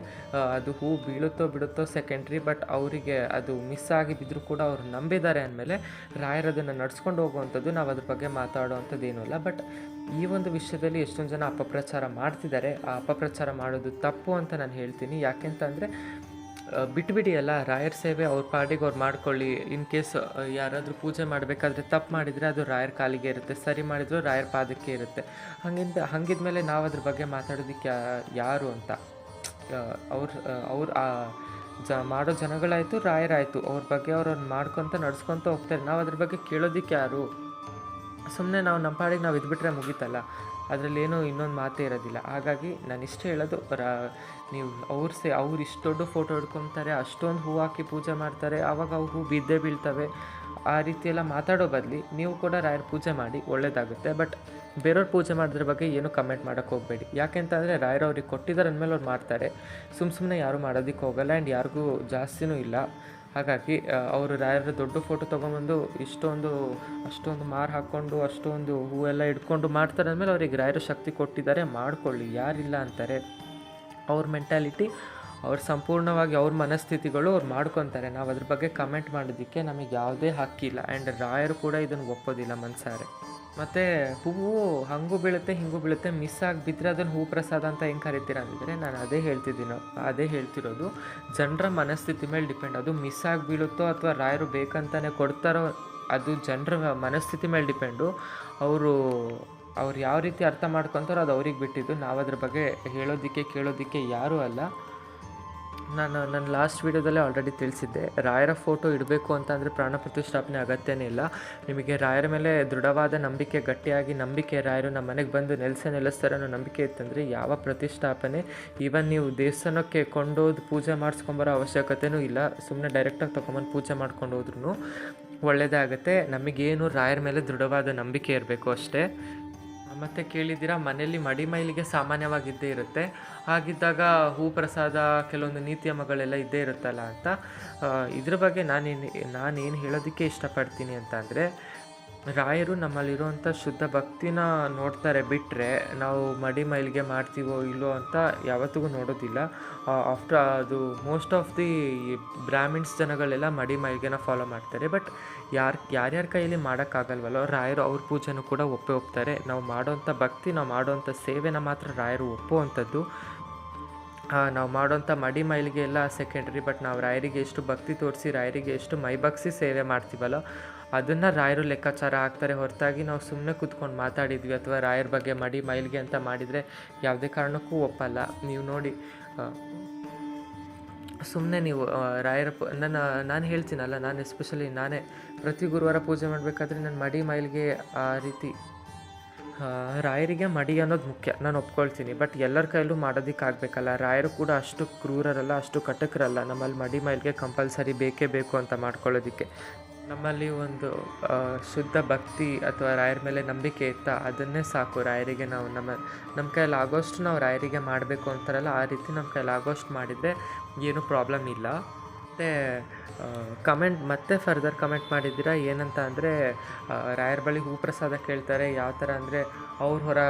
A: ಅದು ಹೂ ಬೀಳುತ್ತೋ ಬಿಡುತ್ತೋ ಸೆಕೆಂಡ್ರಿ ಬಟ್ ಅವರಿಗೆ ಅದು ಮಿಸ್ ಆಗಿ ಬಿದ್ದರೂ ಕೂಡ ಅವರು ನಂಬಿದ್ದಾರೆ ಅಂದಮೇಲೆ ರಾಯರದನ್ನು ನಡ್ಸ್ಕೊಂಡು ಹೋಗುವಂಥದ್ದು ನಾವು ಅದ್ರ ಬಗ್ಗೆ ಮಾತಾಡುವಂಥದ್ದು ಏನೂ ಇಲ್ಲ ಬಟ್ ಈ ಒಂದು ವಿಷಯದಲ್ಲಿ ಎಷ್ಟೊಂದು ಜನ ಅಪಪ್ರಚಾರ ಮಾಡ್ತಿದ್ದಾರೆ. ಆ ಅಪಪ್ರಚಾರ ಮಾಡೋದು ತಪ್ಪು ಅಂತ ನಾನು ಹೇಳ್ತೀನಿ. ಯಾಕೆಂತಂದರೆ ಬಿಟ್ಬಿಡಿ ಅಲ್ಲ, ರಾಯರ ಸೇವೆ ಅವ್ರ ಪಾಡಿಗೆ ಅವ್ರು ಮಾಡ್ಕೊಳ್ಳಿ. ಇನ್ ಕೇಸ್ ಯಾರಾದರೂ ಪೂಜೆ ಮಾಡಬೇಕಾದ್ರೆ ತಪ್ಪು ಮಾಡಿದರೆ ಅದು ರಾಯರ ಕಾಲಿಗೆ ಇರುತ್ತೆ, ಸರಿ ಮಾಡಿದ್ರು ರಾಯರ ಪಾದಕ್ಕೆ ಇರುತ್ತೆ. ಹಂಗಿಂದ, ಹಂಗಿದ್ಮೇಲೆ ನಾವು ಅದ್ರ ಬಗ್ಗೆ ಮಾತಾಡೋದಕ್ಕೆ ಯಾರು ಅಂತ? ಅವ್ರ ಅವ್ರ ಜ, ಮಾಡೋ ಜನಗಳಾಯಿತು, ರಾಯರಾಯಿತು. ಅವ್ರ ಬಗ್ಗೆ ಅವ್ರನ್ನ ಮಾಡ್ಕೊತ, ನಡ್ಸ್ಕೊತ ಹೋಗ್ತಾರೆ. ನಾವು ಅದ್ರ ಬಗ್ಗೆ ಕೇಳೋದಕ್ಕೆ ಯಾರು? ಸುಮ್ಮನೆ ನಾವು ನಮ್ಮ ಪಾಡಿಗೆ ನಾವು ಇದ್ಬಿಟ್ರೆ ಮುಗೀತಲ್ಲ. ಅದರಲ್ಲಿ ಏನೂ ಇನ್ನೊಂದು ಮಾತೇ ಇರೋದಿಲ್ಲ. ಹಾಗಾಗಿ ನಾನು ಇಷ್ಟು ಹೇಳೋದು ರಾ ನೀವು ಅವ್ರು ಸೇ, ಅವ್ರು ಇಷ್ಟು ದೊಡ್ಡ ಫೋಟೋ ಹಿಡ್ಕೊತಾರೆ, ಅಷ್ಟೊಂದು ಹೂ ಹಾಕಿ ಪೂಜೆ ಮಾಡ್ತಾರೆ ಆವಾಗ ಅವು ಹೂ ಬಿದ್ದೇ ಬೀಳ್ತವೆ. ಆ ರೀತಿಯೆಲ್ಲ ಮಾತಾಡೋ ಬದಲಿ ನೀವು ಕೂಡ ರಾಯರ ಪೂಜೆ ಮಾಡಿ ಒಳ್ಳೇದಾಗುತ್ತೆ. ಬಟ್ ಬೇರೆಯವ್ರ ಪೂಜೆ ಮಾಡಿದ್ರ ಬಗ್ಗೆ ಏನು ಕಮೆಂಟ್ ಮಾಡೋಕ್ಕೆ ಹೋಗಬೇಡಿ. ಯಾಕೆಂತಂದರೆ ರಾಯರು ಅವ್ರಿಗೆ ಕೊಟ್ಟಿದ್ದಾರೆ ಅಂದಮೇಲೆ ಅವ್ರು ಮಾಡ್ತಾರೆ. ಸುಮ್ಮ ಸುಮ್ಮನೆ ಯಾರೂ ಮಾಡೋದಕ್ಕೆ ಹೋಗಲ್ಲ ಆ್ಯಂಡ್ ಯಾರಿಗೂ ಜಾಸ್ತಿನೂ ಇಲ್ಲ. ಹಾಗಾಗಿ ಅವರು ರಾಯರ ದೊಡ್ಡ ಫೋಟೋ ತೊಗೊಂಬಂದು ಇಷ್ಟೊಂದು, ಅಷ್ಟೊಂದು ಮಾರು ಹಾಕ್ಕೊಂಡು, ಅಷ್ಟೊಂದು ಹೂವೆಲ್ಲ ಇಟ್ಕೊಂಡು ಮಾಡ್ತಾರೆ ಅಂದಮೇಲೆ ಅವ್ರಿಗೆ ರಾಯರು ಶಕ್ತಿ ಕೊಟ್ಟಿದ್ದಾರೆ. ಮಾಡಿಕೊಳ್ಳಿ, ಯಾರಿಲ್ಲ ಅಂತಾರೆ. ಅವ್ರ ಮೆಂಟಾಲಿಟಿ ಅವ್ರ ಸಂಪೂರ್ಣವಾಗಿ ಅವ್ರ ಮನಸ್ಥಿತಿಗಳು ಅವ್ರು ಮಾಡ್ಕೊತಾರೆ. ನಾವು ಅದ್ರ ಬಗ್ಗೆ ಕಮೆಂಟ್ ಮಾಡೋದಕ್ಕೆ ನಮಗೆ ಯಾವುದೇ ಹಕ್ಕಿಲ್ಲ. ಆ್ಯಂಡ್ ರಾಯರು ಕೂಡ ಇದನ್ನು ಒಪ್ಪೋದಿಲ್ಲ ಮನ್ಸಾರೆ. ಮತ್ತು ಹೂವು ಹಂಗೂ ಬೀಳುತ್ತೆ, ಹಿಂಗೂ ಬೀಳುತ್ತೆ ಮಿಸ್ ಆಗಿ ಬಿದ್ದರೆ ಅದನ್ನು ಹೂ ಪ್ರಸಾದ ಅಂತ ಹೆಂಗೆ ಕರಿತೀರ ಅಂದಿದ್ರೆ ನಾನು ಅದೇ ಹೇಳ್ತಿದ್ದೀನೋ, ಅದೇ ಹೇಳ್ತಿರೋದು. ಜನರ ಮನಸ್ಥಿತಿ ಮೇಲೆ ಡಿಪೆಂಡ್. ಅದು ಮಿಸ್ ಆಗಿ ಬೀಳುತ್ತೋ ಅಥವಾ ರಾಯರು ಬೇಕಂತಾನೆ ಕೊಡ್ತಾರೋ ಅದು ಜನರ ಮನಸ್ಥಿತಿ ಮೇಲೆ ಡಿಪೆಂಡು. ಅವರು, ಅವ್ರು ಯಾವ ರೀತಿ ಅರ್ಥ ಮಾಡ್ಕೊತಾರೋ ಅದು ಅವ್ರಿಗೆ ಬಿಟ್ಟಿದ್ದು. ನಾವು ಅದ್ರ ಬಗ್ಗೆ ಹೇಳೋದಕ್ಕೆ, ಕೇಳೋದಕ್ಕೆ ಯಾರೂ ಅಲ್ಲ. ನಾನು ನನ್ನ ಲಾಸ್ಟ್ ವೀಡಿಯೋದಲ್ಲೇ ಆಲ್ರೆಡಿ ತಿಳಿಸಿದ್ದೆ. ರಾಯರ ಫೋಟೋ ಇಡಬೇಕು ಅಂತಂದರೆ ಪ್ರಾಣ ಪ್ರತಿಷ್ಠಾಪನೆ ಅಗತ್ಯನೇ ಇಲ್ಲ. ನಿಮಗೆ ರಾಯರ ಮೇಲೆ ದೃಢವಾದ ನಂಬಿಕೆ, ಗಟ್ಟಿಯಾಗಿ ನಂಬಿಕೆ ರಾಯರು ನಮ್ಮ ಮನೆಗೆ ಬಂದು ನೆಲೆಸ ನೆಲೆಸ್ತಾರೆ ಅನ್ನೋ ನಂಬಿಕೆ ಇತ್ತಂದರೆ ಯಾವ ಪ್ರತಿಷ್ಠಾಪನೆ? ಈವನ್ ನೀವು ದೇವಸ್ಥಾನಕ್ಕೆ ಕೊಂಡೋದು ಪೂಜೆ ಮಾಡಿಸ್ಕೊಂಬರೋ ಅವಶ್ಯಕತೆನೂ ಇಲ್ಲ. ಸುಮ್ಮನೆ ಡೈರೆಕ್ಟಾಗಿ ತೊಗೊಂಬಂದು ಪೂಜೆ ಮಾಡ್ಕೊಂಡು ಹೋದ್ರೂ ಒಳ್ಳೆಯದೇ ಆಗುತ್ತೆ. ನಮಗೇನು ರಾಯರ ಮೇಲೆ ದೃಢವಾದ ನಂಬಿಕೆ ಇರಬೇಕು ಅಷ್ಟೇ. ಮತ್ತೆ ಕೇಳಿದ್ದೀರಾ, ಮನೆಯಲ್ಲಿ ಮಡಿಮೈಲಿಗೆ ಸಾಮಾನ್ಯವಾಗಿದ್ದೇ ಇರುತ್ತೆ. ಹಾಗಿದ್ದಾಗ ಹೂ ಪ್ರಸಾದ, ಕೆಲವೊಂದು ನೀತಿಯಮಗಳೆಲ್ಲ ಇದ್ದೇ ಇರುತ್ತಲ್ಲ ಅಂತ. ಇದ್ರ ಬಗ್ಗೆ ನಾನೇನು ನಾನೇನು ಹೇಳೋದಕ್ಕೆ ಇಷ್ಟಪಡ್ತೀನಿ ಅಂತ ಅಂದರೆ ರಾಯರು ನಮ್ಮಲ್ಲಿರುವಂಥ ಶುದ್ಧ ಭಕ್ತಿನ ನೋಡ್ತಾರೆ ಬಿಟ್ಟರೆ ನಾವು ಮಡಿ ಮೈಲಿಗೆ ಮಾಡ್ತೀವೋ ಇಲ್ಲೋ ಅಂತ ಯಾವತ್ತಿಗೂ ನೋಡೋದಿಲ್ಲ. ಆಫ್ಟರ್ ಅದು ಮೋಸ್ಟ್ ಆಫ್ ದಿ ಬ್ರಾಹ್ಮಿಣ್ಸ್ ಜನಗಳೆಲ್ಲ ಮಡಿ ಮೈಲಿಗೆನ ಫಾಲೋ ಮಾಡ್ತಾರೆ. ಬಟ್ ಯಾರು, ಯಾರ್ಯಾರ ಕೈಯಲ್ಲಿ ಮಾಡೋಕ್ಕಾಗಲ್ವಲ್ಲೋ ರಾಯರು ಅವ್ರ ಪೂಜೆನೂ ಕೂಡ ಒಪ್ಪೇ ಒಪ್ತಾರೆ. ನಾವು ಮಾಡೋವಂಥ ಭಕ್ತಿ, ನಾವು ಮಾಡೋವಂಥ ಸೇವೆನ ಮಾತ್ರ ರಾಯರು ಒಪ್ಪುವಂಥದ್ದು. ನಾವು ಮಾಡೋಂಥ ಮಡಿ ಮೈಲಿಗೆ ಎಲ್ಲ ಸೆಕೆಂಡ್ರಿ ಬಟ್ ನಾವು ರಾಯರಿಗೆ ಎಷ್ಟು ಭಕ್ತಿ ತೋರಿಸಿ, ರಾಯರಿಗೆ ಎಷ್ಟು ಮೈಬಗ್ಸಿ ಸೇವೆ ಮಾಡ್ತೀವಲ್ಲ ಅದನ್ನು ರಾಯರು ಲೆಕ್ಕಾಚಾರ ಹಾಕ್ತಾರೆ ಹೊರತಾಗಿ ನಾವು ಸುಮ್ಮನೆ ಕೂತ್ಕೊಂಡು ಮಾತಾಡಿದ್ವಿ ಅಥವಾ ರಾಯರ ಬಗ್ಗೆ ಮಡಿ ಮೈಲಿಗೆ ಅಂತ ಮಾಡಿದರೆ ಯಾವುದೇ ಕಾರಣಕ್ಕೂ ಒಪ್ಪಲ್ಲ. ನೀವು ನೋಡಿ ಸುಮ್ಮನೆ ನೀವು ರಾಯರ ನನ್ನ, ನಾನು ಹೇಳ್ತೀನಲ್ಲ, ನಾನು ಎಸ್ಪೆಷಲಿ ನಾನೇ ಪ್ರತಿ ಗುರುವಾರ ಪೂಜೆ ಮಾಡಬೇಕಾದ್ರೆ ನನ್ನ ಮಡಿ ಮೈಲಿಗೆ ಆ ರೀತಿ ರಾಯರಿಗೆ ಮಡಿ ಅನ್ನೋದು ಮುಖ್ಯ. ನಾನು ಒಪ್ಕೊಳ್ತೀನಿ. ಬಟ್ ಎಲ್ಲರ ಕೈಲೂ ಮಾಡೋದಕ್ಕಾಗಬೇಕಲ್ಲ ರಾಯರು ಕೂಡ ಅಷ್ಟು ಕ್ರೂರರಲ್ಲ, ಅಷ್ಟು ಕಟಕರಲ್ಲ. ನಮ್ಮಲ್ಲಿ ಮಡಿ ಮೈಲಿಗೆ ಕಂಪಲ್ಸರಿ ಬೇಕೇ ಬೇಕು ಅಂತ ಮಾಡ್ಕೊಳ್ಳೋದಕ್ಕೆ. ನಮ್ಮಲ್ಲಿ ಒಂದು ಶುದ್ಧ ಭಕ್ತಿ ಅಥವಾ ರಾಯರ ಮೇಲೆ ನಂಬಿಕೆ ಇತ್ತಾ, ಅದನ್ನೇ ಸಾಕು ರಾಯರಿಗೆ ನಾವು. ನಮ್ಮ ನಮ್ಮ ಕೈಯಲ್ಲಿ ಆಗೋಷ್ಟು ನಾವು ರಾಯರಿಗೆ ಮಾಡಬೇಕು ಅಂತಾರಲ್ಲ, ಆ ರೀತಿ ನಮ್ಮ ಕೈಯಲ್ಲಿ ಆಗೋಷ್ಟು ಮಾಡಿದರೆ ಏನೂ ಪ್ರಾಬ್ಲಮ್ ಇಲ್ಲ. ಮತ್ತು ಕಮೆಂಟ್, ಮತ್ತೆ ಫರ್ದರ್ ಕಮೆಂಟ್ ಮಾಡಿದ್ದೀರಾ? ಏನಂತ ಅಂದರೆ ರಾಯರ ಬಳಿ ಹೂ ಪ್ರಸಾದ ಕೇಳ್ತಾರೆ. ಯಾವ ಥರ ಅಂದರೆ, ಅವ್ರ ಹೊರ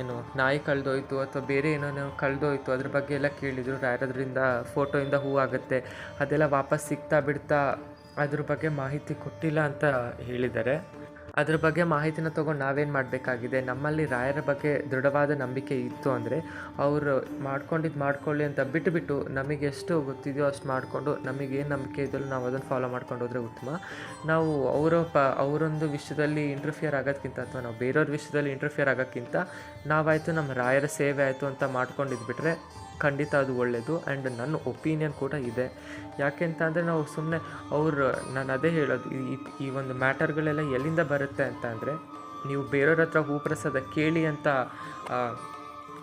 A: ಏನು, ನಾಯಿ ಕಳೆದೋಯ್ತು ಅಥವಾ ಬೇರೆ ಏನೋ ಕಳೆದೋಯ್ತು, ಅದ್ರ ಬಗ್ಗೆ ಎಲ್ಲ ಕೇಳಿದರು. ರಾಯರದ್ರಿಂದ, ಫೋಟೋಯಿಂದ ಹೂ ಆಗುತ್ತೆ. ಅದೆಲ್ಲ ವಾಪಸ್ ಸಿಗ್ತಾ ಬಿಡ್ತಾ ಅದ್ರ ಬಗ್ಗೆ ಮಾಹಿತಿ ಕೊಟ್ಟಿಲ್ಲ ಅಂತ ಹೇಳಿದ್ದಾರೆ. ಅದ್ರ ಬಗ್ಗೆ ಮಾಹಿತಿನ ತೊಗೊಂಡು ನಾವೇನು ಮಾಡಬೇಕಾಗಿದೆ? ನಮ್ಮಲ್ಲಿ ರಾಯರ ಬಗ್ಗೆ ದೃಢವಾದ ನಂಬಿಕೆ ಇತ್ತು ಅಂದರೆ ಅವರು ಮಾಡ್ಕೊಂಡಿದ್ದು ಮಾಡ್ಕೊಳ್ಳಿ ಅಂತ ಬಿಟ್ಟುಬಿಟ್ಟು ನಮಗೆ ಎಷ್ಟು ಗೊತ್ತಿದೆಯೋ ಅಷ್ಟು ಮಾಡಿಕೊಂಡು ನಮಗೇನು ನಂಬಿಕೆ ಇದೆಯೋ ನಾವು ಅದನ್ನು ಫಾಲೋ ಮಾಡ್ಕೊಂಡು ಹೋದರೆ ಉತ್ತಮ. ನಾವು ಅವರ ಪ ಅವರೊಂದು ವಿಷಯದಲ್ಲಿ ಇಂಟರ್ಫಿಯರ್ ಆಗೋದಕ್ಕಿಂತ ಅಥವಾ ನಾವು ಬೇರೆಯವ್ರ ವಿಷಯದಲ್ಲಿ ಇಂಟರ್ಫಿಯರ್ ಆಗೋಕ್ಕಿಂತ ನಾವಾಯಿತು ನಮ್ಮ ರಾಯರ ಸೇವೆ ಆಯಿತು ಅಂತ ಮಾಡ್ಕೊಂಡಿದ್ಬಿಟ್ರೆ ಖಂಡಿತ ಅದು ಒಳ್ಳೆಯದು ಆ್ಯಂಡ್ ನನ್ನ ಒಪೀನಿಯನ್ ಕೂಡ ಇದೆ. ಯಾಕೆ ಅಂತ ಅಂದರೆ ನಾವು ಸುಮ್ಮನೆ ಅವರು, ನಾನು ಅದೇ ಹೇಳೋದು, ಈ- ಒಂದು ಮ್ಯಾಟರ್ಗಳೆಲ್ಲ ಎಲ್ಲಿಂದ ಬರುತ್ತೆ ಅಂತ ಅಂದರೆ ನೀವು ಬೇರೆಯವ್ರ ಹತ್ರ ಹೂಪ್ರಸಾದ ಕೇಳಿ ಅಂತ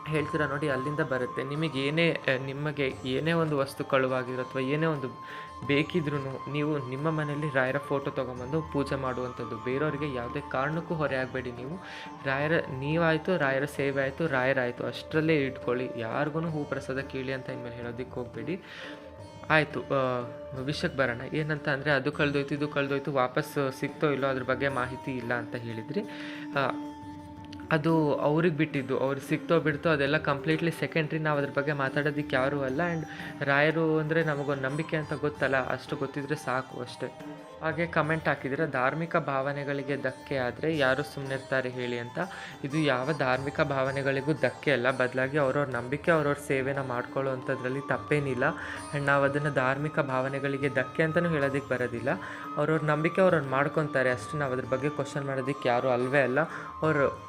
A: ಹೇಳ್ತೀರಾ ನೋಡಿ ಅಲ್ಲಿಂದ ಬರುತ್ತೆ. ನಿಮಗೆ ಏನೇ ನಿಮಗೆ ಏನೇ ಒಂದು ವಸ್ತು ಕಳುವಾಗಿರೋ ಅಥವಾ ಏನೇ ಒಂದು ಬೇಕಿದ್ರೂ ನೀವು ನಿಮ್ಮ ಮನೆಯಲ್ಲಿ ರಾಯರ ಫೋಟೋ ತೊಗೊಂಬಂದು ಪೂಜೆ ಮಾಡುವಂಥದ್ದು. ಬೇರೆಯವರಿಗೆ ಯಾವುದೇ ಕಾರಣಕ್ಕೂ ಹೊರೆ ಆಗಬೇಡಿ ನೀವು. ರಾಯರ, ನೀವಾಯಿತು, ರಾಯರ ಸೇವೆ ಆಯಿತು, ರಾಯರಾಯಿತು. ಅಷ್ಟರಲ್ಲೇ ಇಟ್ಕೊಳ್ಳಿ. ಯಾರಿಗೂ ಹೂ ಪ್ರಸಾದ ಕೇಳಿ ಅಂತ ಇನ್ಮೇಲೆ ಹೇಳೋದಕ್ಕೆ ಹೋಗಬೇಡಿ. ಆಯಿತು ಭವಿಷ್ಯಕ್ಕೆ ಬರೋಣ. ಏನಂತ ಅಂದರೆ ಅದು ಕಳೆದೋಯ್ತು, ಇದು ಕಳೆದೋಯ್ತು ವಾಪಸ್ ಸಿಗ್ತೋ ಇಲ್ಲೋ ಅದ್ರ ಬಗ್ಗೆ ಮಾಹಿತಿ ಇಲ್ಲ ಅಂತ ಹೇಳಿದ್ರಿ. ಅದು ಅವ್ರಿಗೆ ಬಿಟ್ಟಿದ್ದು ಅವ್ರಿಗೆ ಸಿಕ್ತೋ ಬಿಡ್ತೋ ಅದೆಲ್ಲ ಕಂಪ್ಲೀಟ್ಲಿ ಸೆಕೆಂಡ್ರಿ ನಾವು ಅದ್ರ ಬಗ್ಗೆ ಮಾತಾಡೋದಕ್ಕೆ ಯಾರೂ ಅಲ್ಲ ಆ್ಯಂಡ್ ರಾಯರು ಅಂದರೆ ನಮಗೊಂದು ನಂಬಿಕೆ ಅಂತ ಗೊತ್ತಲ್ಲ, ಅಷ್ಟು ಗೊತ್ತಿದ್ರೆ ಸಾಕು ಅಷ್ಟೇ. ಹಾಗೆ ಕಮೆಂಟ್ ಹಾಕಿದ್ರೆ, ಧಾರ್ಮಿಕ ಭಾವನೆಗಳಿಗೆ ಧಕ್ಕೆ ಆದರೆ ಯಾರು ಸುಮ್ಮನೆ ಇರ್ತಾರೆ ಹೇಳಿ ಅಂತ. ಇದು ಯಾವ ಧಾರ್ಮಿಕ ಭಾವನೆಗಳಿಗೂ ಧಕ್ಕೆ ಅಲ್ಲ, ಬದಲಾಗಿ ಅವ್ರವ್ರ ನಂಬಿಕೆ, ಅವ್ರವ್ರ ಸೇವೆನ ಮಾಡ್ಕೊಳ್ಳೋ ಅಂಥದ್ರಲ್ಲಿ ತಪ್ಪೇನಿಲ್ಲ. ಆ್ಯಂಡ್ ನಾವು ಅದನ್ನು ಧಾರ್ಮಿಕ ಭಾವನೆಗಳಿಗೆ ಧಕ್ಕೆ ಅಂತಲೂ ಹೇಳೋದಕ್ಕೆ ಬರೋದಿಲ್ಲ. ಅವ್ರವ್ರ ನಂಬಿಕೆ ಅವ್ರವ್ರು ಮಾಡ್ಕೊತಾರೆ, ಅಷ್ಟೇ ನಾವು ಅದ್ರ ಬಗ್ಗೆ ಕ್ವಶನ್ ಮಾಡೋದಕ್ಕೆ ಯಾರೂ ಅಲ್ವೇ ಅಲ್ಲ. ಅವರು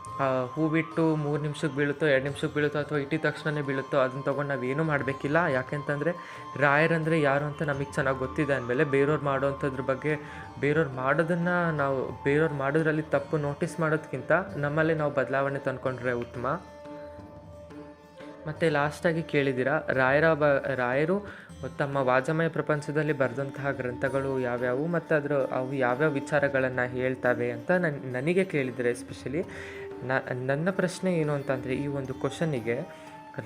A: ಹೂ ಬಿಟ್ಟು ಮೂರು ನಿಮಿಷಕ್ಕೆ ಬೀಳುತ್ತೋ, ಎರಡು ನಿಮಿಷಕ್ಕೆ ಬೀಳುತ್ತೋ ಅಥವಾ ಇಟ್ಟಿದ ತಕ್ಷಣನೇ ಬೀಳುತ್ತೋ, ಅದನ್ನ ತೊಗೊಂಡು ನಾವೇನೂ ಮಾಡಬೇಕಿಲ್ಲ. ಯಾಕೆಂತಂದರೆ ರಾಯರಂದರೆ ಯಾರು ಅಂತ ನಮಗೆ ಚೆನ್ನಾಗಿ ಗೊತ್ತಿದೆ ಅಂದಮೇಲೆ ಬೇರೆಯವ್ರು ಮಾಡೋವಂಥದ್ರ ಬಗ್ಗೆ ಬೇರೆಯವ್ರು ಮಾಡೋದನ್ನು ನಾವು ಬೇರೆಯವ್ರು ಮಾಡೋದ್ರಲ್ಲಿ ತಪ್ಪು ನೋಟಿಸ್ ಮಾಡೋದಕ್ಕಿಂತ ನಮ್ಮಲ್ಲೇ ನಾವು ಬದಲಾವಣೆ ತಂದ್ಕೊಂಡ್ರೆ ಉತ್ತಮ. ಮತ್ತು ಲಾಸ್ಟಾಗಿ ಕೇಳಿದ್ದೀರಾ ರಾಯರ ಬ, ರಾಯರು ತಮ್ಮ ವಾಜಮಯ ಪ್ರಪಂಚದಲ್ಲಿ ಬರೆದಂತಹ ಗ್ರಂಥಗಳು ಯಾವ್ಯಾವು ಮತ್ತು ಅದರ ಅವು ಯಾವ್ಯಾವ ವಿಚಾರಗಳನ್ನು ಹೇಳ್ತವೆ ಅಂತ ನನ್, ನನಗೆ ಕೇಳಿದರೆ ಎಸ್ಪೆಷಲಿ ನನ್ನ ಪ್ರಶ್ನೆ ಏನು ಅಂತಂದರೆ ಈ ಒಂದು ಕ್ವಶನಿಗೆ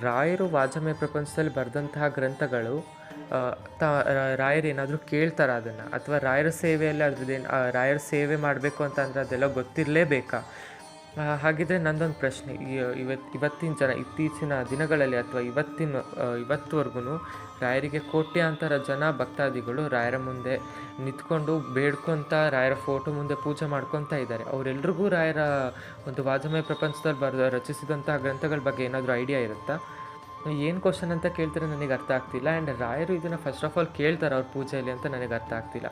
A: ರಾಯರು ವಾಜಮಯ ಪ್ರಪಂಚದಲ್ಲಿ ಬರೆದಂತಹ ಗ್ರಂಥಗಳು ತ ರಾಯರು ಏನಾದರೂ ಕೇಳ್ತಾರ ಅದನ್ನು? ಅಥವಾ ರಾಯರ ಸೇವೆಯಲ್ಲಿ ಅದ್ರದ್ದೇನು ರಾಯರ ಸೇವೆ ಮಾಡಬೇಕು ಅಂತಂದರೆ ಅದೆಲ್ಲ ಗೊತ್ತಿರಲೇಬೇಕಾ? ಹಾಗಿದ್ರೆ ನಂದೊಂದು ಪ್ರಶ್ನೆ. ಇವತ್ತು ಇವತ್ತಿನ ಜನ, ಇತ್ತೀಚಿನ ದಿನಗಳಲ್ಲಿ ಅಥವಾ ಇವತ್ತಿನ ಇವತ್ತುವರೆಗೂ ರಾಯರಿಗೆ ಕೋಟ್ಯಾಂತರ ಜನ ಭಕ್ತಾದಿಗಳು ರಾಯರ ಮುಂದೆ ನಿಂತ್ಕೊಂಡು ಬೇಡ್ಕೊತ ರಾಯರ ಫೋಟೋ ಮುಂದೆ ಪೂಜೆ ಮಾಡ್ಕೊತಾ ಇದ್ದಾರೆ. ಅವರೆಲ್ರಿಗೂ ರಾಯರ ಒಂದು ವಾಜಮಯ ಪ್ರಪಂಚದಲ್ಲಿ ಬರೆದ ರಚಿಸಿದಂತಹ ಗ್ರಂಥಗಳ ಬಗ್ಗೆ ಏನಾದರೂ ಐಡಿಯಾ ಇರುತ್ತಾ? ಏನು ಕ್ವಶನ್ ಅಂತ ಕೇಳ್ತಾರೆ ನನಗೆ ಅರ್ಥ ಆಗ್ತಿಲ್ಲ. ಆ್ಯಂಡ್ ರಾಯರು ಇದನ್ನು ಫಸ್ಟ್ ಆಫ್ ಆಲ್ ಕೇಳ್ತಾರೆ ಅವ್ರ ಪೂಜೆಯಲ್ಲಿ ಅಂತ ನನಗೆ ಅರ್ಥ ಆಗ್ತಿಲ್ಲ.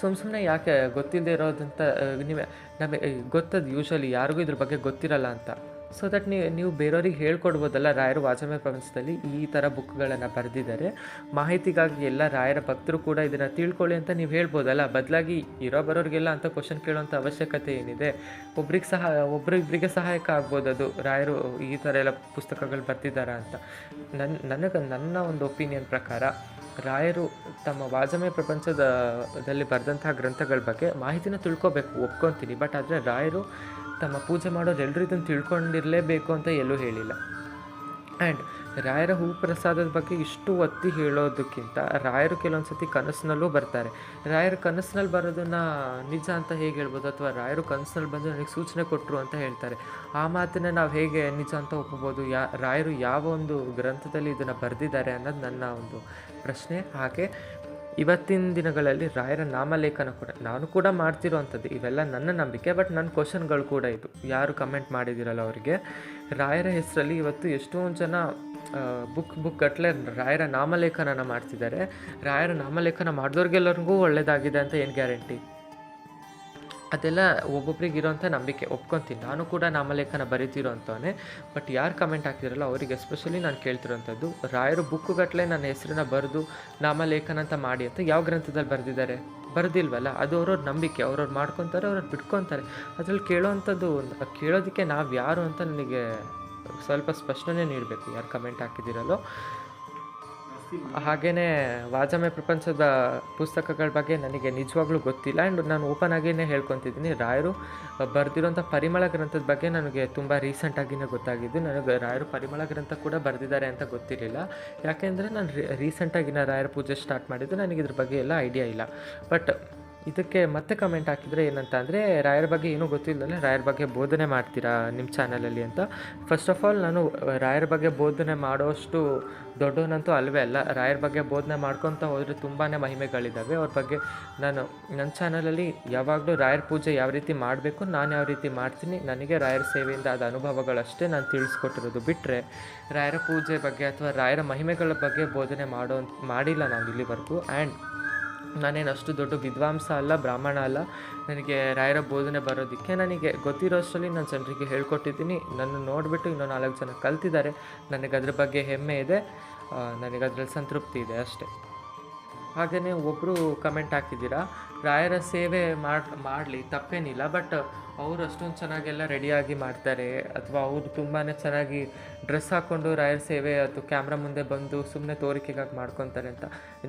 A: ಸುಮ್ಮ ಸುಮ್ಮನೆ ಯಾಕೆ ಗೊತ್ತಿಲ್ಲದೆ ಇರೋದಂತ ನಿಮಗೆ ನಮಗೆ ಗೊತ್ತದು ಯೂಶ್ವಲಿ ಯಾರಿಗೂ ಇದ್ರ ಬಗ್ಗೆ ಗೊತ್ತಿರಲ್ಲ ಅಂತ. ಸೊ ದಟ್ ನೀವು ನೀವು ಬೇರೆಯವ್ರಿಗೆ ಹೇಳ್ಕೊಡ್ಬೋದಲ್ಲ ರಾಯರು ವಾಚಮಯ ಪ್ರಪಂಚದಲ್ಲಿ ಈ ಥರ ಬುಕ್ಗಳನ್ನು ಬರೆದಿದ್ದಾರೆ. ಮಾಹಿತಿಗಾಗಿ ಎಲ್ಲ ರಾಯರ ಭಕ್ತರು ಕೂಡ ಇದನ್ನು ತಿಳ್ಕೊಳ್ಳಿ ಅಂತ ನೀವು ಹೇಳ್ಬೋದಲ್ಲ. ಬದಲಾಗಿ ಇರೋ ಬರೋರಿಗೆಲ್ಲ ಅಂತ ಕ್ವಶನ್ ಕೇಳೋಂಥ ಅವಶ್ಯಕತೆ ಏನಿದೆ? ಒಬ್ರಿಗೆ ಸಹ ಒಬ್ಬರಿಬ್ಬರಿಗೆ ಸಹಾಯಕ ಆಗ್ಬೋದು ಅದು ರಾಯರು ಈ ಥರ ಎಲ್ಲ ಪುಸ್ತಕಗಳು ಬರ್ತಿದ್ದಾರಾ ಅಂತ. ನನ್ನ ನನಗೆ, ನನ್ನ ಒಂದು ಒಪಿನಿಯನ್ ಪ್ರಕಾರ ರಾಯರು ತಮ್ಮ ವಾಜಮಯ ಪ್ರಪಂಚದ ದಲ್ಲಿ ಬರೆದಂತಹ ಗ್ರಂಥಗಳ ಬಗ್ಗೆ ಮಾಹಿತಿನ ತಿಳ್ಕೊಬೇಕು, ಒಪ್ಕೊತೀನಿ. ಬಟ್ ಆದರೆ ರಾಯರು ತಮ್ಮ ಪೂಜೆ ಮಾಡೋರು ಎಲ್ಲರೂ ಇದನ್ನು ತಿಳ್ಕೊಂಡಿರಲೇಬೇಕು ಅಂತ ಎಲ್ಲೂ ಹೇಳಿಲ್ಲ. ಆ್ಯಂಡ್ ರಾಯರ ಹೂ ಪ್ರಸಾದದ ಬಗ್ಗೆ ಇಷ್ಟು ಒತ್ತಿ ಹೇಳೋದಕ್ಕಿಂತ ರಾಯರು ಕೆಲವೊಂದು ಸತಿ ಕನಸಿನಲ್ಲೂ ಬರ್ತಾರೆ. ರಾಯರ ಕನಸಿನಲ್ಲಿ ಬರೋದನ್ನು ನಿಜ ಅಂತ ಹೇಗೆ ಹೇಳ್ಬೋದು? ಅಥವಾ ರಾಯರು ಕನಸಿನಲ್ಲಿ ಬಂದು ನನಗೆ ಸೂಚನೆ ಕೊಟ್ಟರು ಅಂತ ಹೇಳ್ತಾರೆ. ಆ ಮಾತನ್ನು ನಾವು ಹೇಗೆ ನಿಜ ಅಂತ ಒಪ್ಪಬೋದು ಯಾ, ರಾಯರು ಯಾವ ಒಂದು ಗ್ರಂಥದಲ್ಲಿ ಇದನ್ನು ಬರೆದಿದ್ದಾರೆ ಅನ್ನೋದು ನನ್ನ ಒಂದು ಪ್ರಶ್ನೆ. ಹಾಗೆ ಇವತ್ತಿನ ದಿನಗಳಲ್ಲಿ ರಾಯರ ನಾಮಲೇಖನ ಕೂಡ, ನಾನು ಕೂಡ ಮಾಡ್ತಿರೋವಂಥದ್ದು. ಇವೆಲ್ಲ ನನ್ನ ನಂಬಿಕೆ, ಬಟ್ ನನ್ನ ಕ್ವಶನ್ಗಳು ಕೂಡ ಇದು. ಯಾರು ಕಮೆಂಟ್ ಮಾಡಿದಿರಲ್ಲ ಅವರಿಗೆ? ರಾಯರ ಹೆಸರಲ್ಲಿ ಇವತ್ತು ಎಷ್ಟೊಂದು ಜನ ಬುಕ್ ಬುಕ್ ಗಟ್ಟಲೆ ರಾಯರ ನಾಮಲೇಖನ ಮಾಡ್ತಿದ್ದಾರೆ. ರಾಯರ ನಾಮಲೇಖನ ಮಾಡಿದವ್ರಿಗೆಲ್ಲರಿಗೂ ಒಳ್ಳೆಯದಾಗಿದೆ ಅಂತ ಏನು ಗ್ಯಾರಂಟಿ? ಅದೆಲ್ಲ ಒಬ್ಬೊಬ್ರಿಗೆ ಇರೋಂಥ ನಂಬಿಕೆ. ಒಪ್ಕೊತೀನಿ. ನಾನು ಕೂಡ ನಾಮಲೇಖನ ಬರೀತಿರೋಂಥವನೇ ಬಟ್ ಯಾರು ಕಮೆಂಟ್ ಹಾಕ್ತಿರಲ್ಲ, ಅವರಿಗೆ ಎಸ್ಪೆಷಲಿ ನಾನು ಕೇಳ್ತಿರೋಂಥದ್ದು, ರಾಯರು ಬುಕ್ಕುಗಟ್ಟಲೆ ನನ್ನ ಹೆಸರನ್ನ ಬರೆದು ನಾಮಲೇಖನ ಅಂತ ಮಾಡಿ ಅಂತ ಯಾವ ಗ್ರಂಥದಲ್ಲಿ ಬರೆದಿದ್ದಾರೆ? ಬರೆದಿಲ್ವಲ್ಲ? ಅದು ಅವ್ರವ್ರ ನಂಬಿಕೆ. ಅವ್ರವ್ರು ಮಾಡ್ಕೊತಾರೆ, ಅವ್ರವ್ರು ಬಿಟ್ಕೊತಾರೆ. ಅದ್ರಲ್ಲಿ ಕೇಳೋವಂಥದ್ದು ಕೇಳೋದಕ್ಕೆ ನಾವು ಯಾರು ಅಂತ ನನಗೆ ಸ್ವಲ್ಪ ಸ್ಪಷ್ಟನೆ ನೀಡಬೇಕು ಯಾರು ಕಮೆಂಟ್ ಹಾಕಿದ್ದೀರಲ್ಲೋ. ಹಾಗೆಯೇ ವಾಜಮೆ ಪ್ರಪಂಚದ ಪುಸ್ತಕಗಳ ಬಗ್ಗೆ ನನಗೆ ನಿಜವಾಗ್ಲೂ ಗೊತ್ತಿಲ್ಲ. ಆ್ಯಂಡ್ ನಾನು ಓಪನ್ ಆಗಿಯೇ ಹೇಳ್ಕೊತಿದ್ದೀನಿ. ರಾಯರು ಬರೆದಿರೋಂಥ ಪರಿಮಳ ಗ್ರಂಥದ ಬಗ್ಗೆ ನನಗೆ ತುಂಬ ರೀಸೆಂಟಾಗಿಯೇ ಗೊತ್ತಾಗಿದ್ದು ನನಗೆ ರಾಯರು ಪರಿಮಳ ಗ್ರಂಥ ಕೂಡ ಬರೆದಿದ್ದಾರೆ ಅಂತ ಗೊತ್ತಿರಲಿಲ್ಲ. ಯಾಕೆಂದರೆ ನಾನು ರೀಸೆಂಟಾಗಿ ರಾಯರ ಪೂಜೆ ಸ್ಟಾರ್ಟ್ ಮಾಡಿದ್ದು ನನಗೆ ಇದ್ರ ಬಗ್ಗೆ ಎಲ್ಲ ಐಡಿಯಾ ಇಲ್ಲ. ಬಟ್ ಇದಕ್ಕೆ ಮತ್ತೆ ಕಮೆಂಟ್ ಹಾಕಿದರೆ ಏನಂತ ಅಂದರೆ ರಾಯರ ಬಗ್ಗೆ ಏನೂ ಗೊತ್ತಿಲ್ಲದಲ್ಲೇ ರಾಯರ ಬಗ್ಗೆ ಬೋಧನೆ ಮಾಡ್ತೀರಾ ನಿಮ್ಮ ಚಾನಲಲ್ಲಿ ಅಂತ. ಫಸ್ಟ್ ಆಫ್ ಆಲ್ ನಾನು ರಾಯರ ಬಗ್ಗೆ ಬೋಧನೆ ಮಾಡೋಷ್ಟು ದೊಡ್ಡವನಂತೂ ಅಲ್ವೇ ಅಲ್ಲ. ರಾಯರ ಬಗ್ಗೆ ಬೋಧನೆ ಮಾಡ್ಕೊತ ಹೋದರೆ ತುಂಬಾ ಮಹಿಮೆಗಳಿದ್ದಾವೆ ಅವ್ರ ಬಗ್ಗೆ ನಾನು ನನ್ನ ಚಾನಲಲ್ಲಿ ಯಾವಾಗಲೂ ರಾಯರ ಪೂಜೆ ಯಾವ ರೀತಿ ಮಾಡಬೇಕು, ನಾನು ಯಾವ ರೀತಿ ಮಾಡ್ತೀನಿ, ನನಗೆ ರಾಯರ ಸೇವೆಯಿಂದ ಆದ ಅನುಭವಗಳಷ್ಟೇ ನಾನು ತಿಳಿಸ್ಕೊಟ್ಟಿರೋದು ಬಿಟ್ಟರೆ ರಾಯರ ಪೂಜೆ ಬಗ್ಗೆ ಅಥವಾ ರಾಯರ ಮಹಿಮೆಗಳ ಬಗ್ಗೆ ಬೋಧನೆ ಮಾಡೋ, ಮಾಡಿಲ್ಲ ನಾನು ಇಲ್ಲಿವರೆಗೂ. ಆ್ಯಂಡ್ ನಾನೇನು ಅಷ್ಟು ದೊಡ್ಡ ವಿದ್ವಾಂಸ ಅಲ್ಲ, ಬ್ರಾಹ್ಮಣ ಅಲ್ಲ. ನನಗೆ ರಾಯರ ಬೋಧನೆ ಬರೋದಕ್ಕೆ ನನಗೆ ಗೊತ್ತಿರೋಷ್ಟರಲ್ಲಿ ನಾನು ಜನರಿಗೆ ಹೇಳ್ಕೊಟ್ಟಿದ್ದೀನಿ. ನನ್ನ ನೋಡಿಬಿಟ್ಟು ಇನ್ನೂ ನಾಲ್ಕು ಜನ ಕಲ್ತಿದ್ದಾರೆ. ನನಗೆ ಅದ್ರ ಬಗ್ಗೆ ಹೆಮ್ಮೆ ಇದೆ. ನನಗೆ ಅದರಲ್ಲಿ ಸಂತೃಪ್ತಿ ಇದೆ ಅಷ್ಟೇ. ಹಾಗೆಯೇ ಒಬ್ಬರು ಕಮೆಂಟ್ ಹಾಕಿದ್ದೀರಾ? ರಾಯರ ಸೇವೆ ಮಾಡಿ, ಮಾಡಲಿ, ತಪ್ಪೇನಿಲ್ಲ ಬಟ್ ಅವರು ಅಷ್ಟೊಂದು ಚೆನ್ನಾಗೆಲ್ಲ ರೆಡಿಯಾಗಿ ಮಾಡ್ತಾರೆ. ಅಥವಾ ಅವರು ತುಂಬಾ ಚೆನ್ನಾಗಿ ಡ್ರೆಸ್ ಹಾಕ್ಕೊಂಡು ರಾಯರ ಸೇವೆ ಅಥವಾ ಕ್ಯಾಮ್ರಾ ಮುಂದೆ ಬಂದು ಸುಮ್ಮನೆ ತೋರಿಕೆಗಾಗಿ ಮಾಡ್ಕೊತಾರೆ ಅಂತ.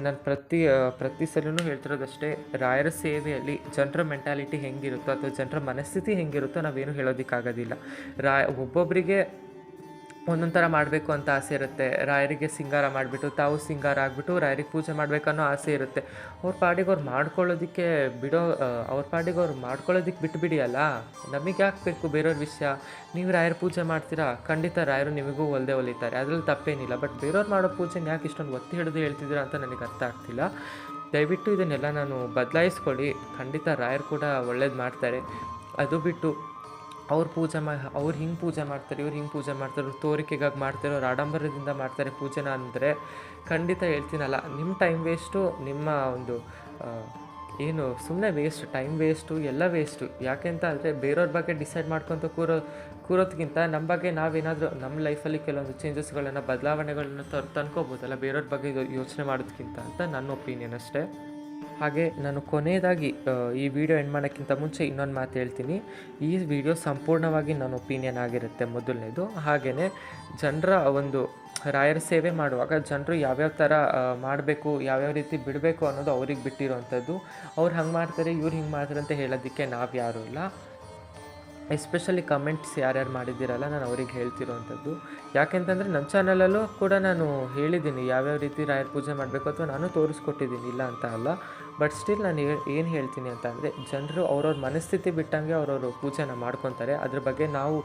A: ನಾನು ಪ್ರತಿ ಪ್ರತಿ ಸಲೂ ಹೇಳ್ತಿರೋದಷ್ಟೇ, ರಾಯರ ಸೇವೆಯಲ್ಲಿ ಜನರ ಮೆಂಟಾಲಿಟಿ ಹೆಂಗಿರುತ್ತೋ ಅಥವಾ ಜನರ ಮನಸ್ಥಿತಿ ಹೆಂಗಿರುತ್ತೋ ನಾವೇನು ಹೇಳೋದಕ್ಕಾಗೋದಿಲ್ಲ. ರಾಯ ಒಬ್ಬೊಬ್ಬರಿಗೆ ಒಂದೊಂದು ಥರ ಮಾಡಬೇಕು ಅಂತ ಆಸೆ ಇರುತ್ತೆ. ರಾಯರಿಗೆ ಸಿಂಗಾರ ಮಾಡಿಬಿಟ್ಟು, ತಾವು ಸಿಂಗಾರ ಆಗಿಬಿಟ್ಟು ರಾಯರಿಗೆ ಪೂಜೆ ಮಾಡಬೇಕನ್ನೋ ಆಸೆ ಇರುತ್ತೆ. ಅವ್ರ ಪಾಡಿಗೆ ಅವ್ರು ಮಾಡ್ಕೊಳ್ಳೋದಕ್ಕೆ ಬಿಡೋ ಅವ್ರ ಪಾಡಿಗೆ ಅವ್ರು ಮಾಡ್ಕೊಳ್ಳೋದಕ್ಕೆ ಬಿಟ್ಬಿಡಿ ಅಲ್ಲ. ನಮಗೆ ಯಾಕೆ ಬೇಕು ಬೇರೆಯವ್ರ ವಿಷಯ? ನೀವು ರಾಯರ ಪೂಜೆ ಮಾಡ್ತೀರಾ? ಖಂಡಿತ ರಾಯರು ನಿಮಗೂ ಒಲ್ದೆ ಒಲಿತಾರೆ. ಅದ್ರಲ್ಲಿ ತಪ್ಪೇನಿಲ್ಲ. ಬಟ್ ಬೇರೆಯವ್ರು ಮಾಡೋ ಪೂಜೆನ ಯಾಕೆ ಇಷ್ಟೊಂದು ಒತ್ತಿ ಹಿಡಿದು ಹೇಳ್ತಿದ್ದೀರಾ ಅಂತ ನನಗೆ ಅರ್ಥ ಆಗ್ತಿಲ್ಲ. ದಯವಿಟ್ಟು ಇದನ್ನೆಲ್ಲ ನಾನು ಬದಲಾಯಿಸ್ಕೊಳ್ಳಿ. ಖಂಡಿತ ರಾಯರು ಕೂಡ ಒಳ್ಳೇದು ಮಾಡ್ತಾರೆ. ಅದು ಬಿಟ್ಟು ಅವ್ರು ಪೂಜೆ ಮಾ, ಅವ್ರು ಹಿಂಗೆ ಪೂಜೆ ಮಾಡ್ತಾರೆ, ಇವ್ರು ಹಿಂಗೆ ಪೂಜೆ ಮಾಡ್ತಾರೆ ತೋರಿಕೆಗಾಗಿ ಮಾಡ್ತಾರೆ ಅವ್ರು ಆಡಂಬರದಿಂದ ಮಾಡ್ತಾರೆ ಪೂಜೆನ ಅಂದರೆ ಖಂಡಿತ ಹೇಳ್ತೀನಲ್ಲ ನಿಮ್ಮ ಟೈಮ್ ವೇಸ್ಟು ನಿಮ್ಮ ಒಂದು ಏನು ಸುಮ್ಮನೆ ವೇಸ್ಟ್ ಟೈಮ್ ವೇಸ್ಟು ಎಲ್ಲ ವೇಸ್ಟು ಯಾಕೆಂತ ಅಂದರೆ ಬೇರೆಯವ್ರ ಬಗ್ಗೆ ಡಿಸೈಡ್ ಮಾಡ್ಕೊತ ಕೂರೋ, ಕೂರೋದ್ಕಿಂತ ನಮ್ಮ ಬಗ್ಗೆ ನಾವೇನಾದರೂ ನಮ್ಮ ಲೈಫಲ್ಲಿ ಕೆಲವೊಂದು ಚೇಂಜಸ್ಗಳನ್ನು ಬದಲಾವಣೆಗಳನ್ನ ತಂದ್ಕೋಬೋದಲ್ಲ ಬೇರೆಯವ್ರ ಬಗ್ಗೆ ಯೋಚನೆ ಮಾಡೋದಕ್ಕಿಂತ ಅಂತ ನನ್ನ ಒಪಿನಿಯನ್ ಅಷ್ಟೇ. ಹಾಗೆ ನಾನು ಕೊನೆಯದಾಗಿ ಈ ವಿಡಿಯೋ ಎಂಡ್ ಮಾಡೋಕ್ಕಿಂತ ಮುಂಚೆ ಇನ್ನೊಂದು ಮಾತು ಹೇಳ್ತೀನಿ. ಈ ವಿಡಿಯೋ ಸಂಪೂರ್ಣವಾಗಿ ನನ್ನ ಒಪಿನಿಯನ್ ಆಗಿರುತ್ತೆ ಮೊದಲನೇದು. ಹಾಗೆಯೇ ಜನರ ಒಂದು ರಾಯರ ಸೇವೆ ಮಾಡುವಾಗ ಜನರು ಯಾವ್ಯಾವ ಥರ ಮಾಡಬೇಕು, ಯಾವ್ಯಾವ ರೀತಿ ಬಿಡಬೇಕು ಅನ್ನೋದು ಅವ್ರಿಗೆ ಬಿಟ್ಟಿರೋವಂಥದ್ದು. ಅವ್ರು ಹಂಗೆ ಮಾಡ್ತಾರೆ, ಇವ್ರು ಹಿಂಗೆ ಮಾಡ್ತಾರೆ ಅಂತ ಹೇಳೋದಕ್ಕೆ ನಾವು ಯಾರೂ ಇಲ್ಲ. ಎಸ್ಪೆಷಲಿ ಕಮೆಂಟ್ಸ್ ಯಾರ್ಯಾರು ಮಾಡಿದ್ದೀರಲ್ಲ, ನಾನು ಅವ್ರಿಗೆ ಹೇಳ್ತಿರೋವಂಥದ್ದು ಯಾಕೆಂತಂದರೆ ನನ್ನ ಚಾನಲಲ್ಲೂ ಕೂಡ ನಾನು ಹೇಳಿದ್ದೀನಿ, ಯಾವ್ಯಾವ ರೀತಿ ರಾಯರ ಪೂಜೆ ಮಾಡಬೇಕು ಅಥವಾ ನಾನು ತೋರಿಸ್ಕೊಟ್ಟಿದ್ದೀನಿ, ಇಲ್ಲ ಅಂತ ಅಲ್ಲ. ಬಟ್ ಸ್ಟಿಲ್ ನಾನು ಏನು ಹೇಳ್ತೀನಿ ಅಂತ ಅಂದರೆ, ಜನರು ಅವ್ರವ್ರ ಮನಸ್ಥಿತಿ ಬಿಟ್ಟಂಗೆ ಅವರವರು ಪೂಜೆನ ಮಾಡ್ಕೊತಾರೆ. ಅದ್ರ ಬಗ್ಗೆ ನಾವು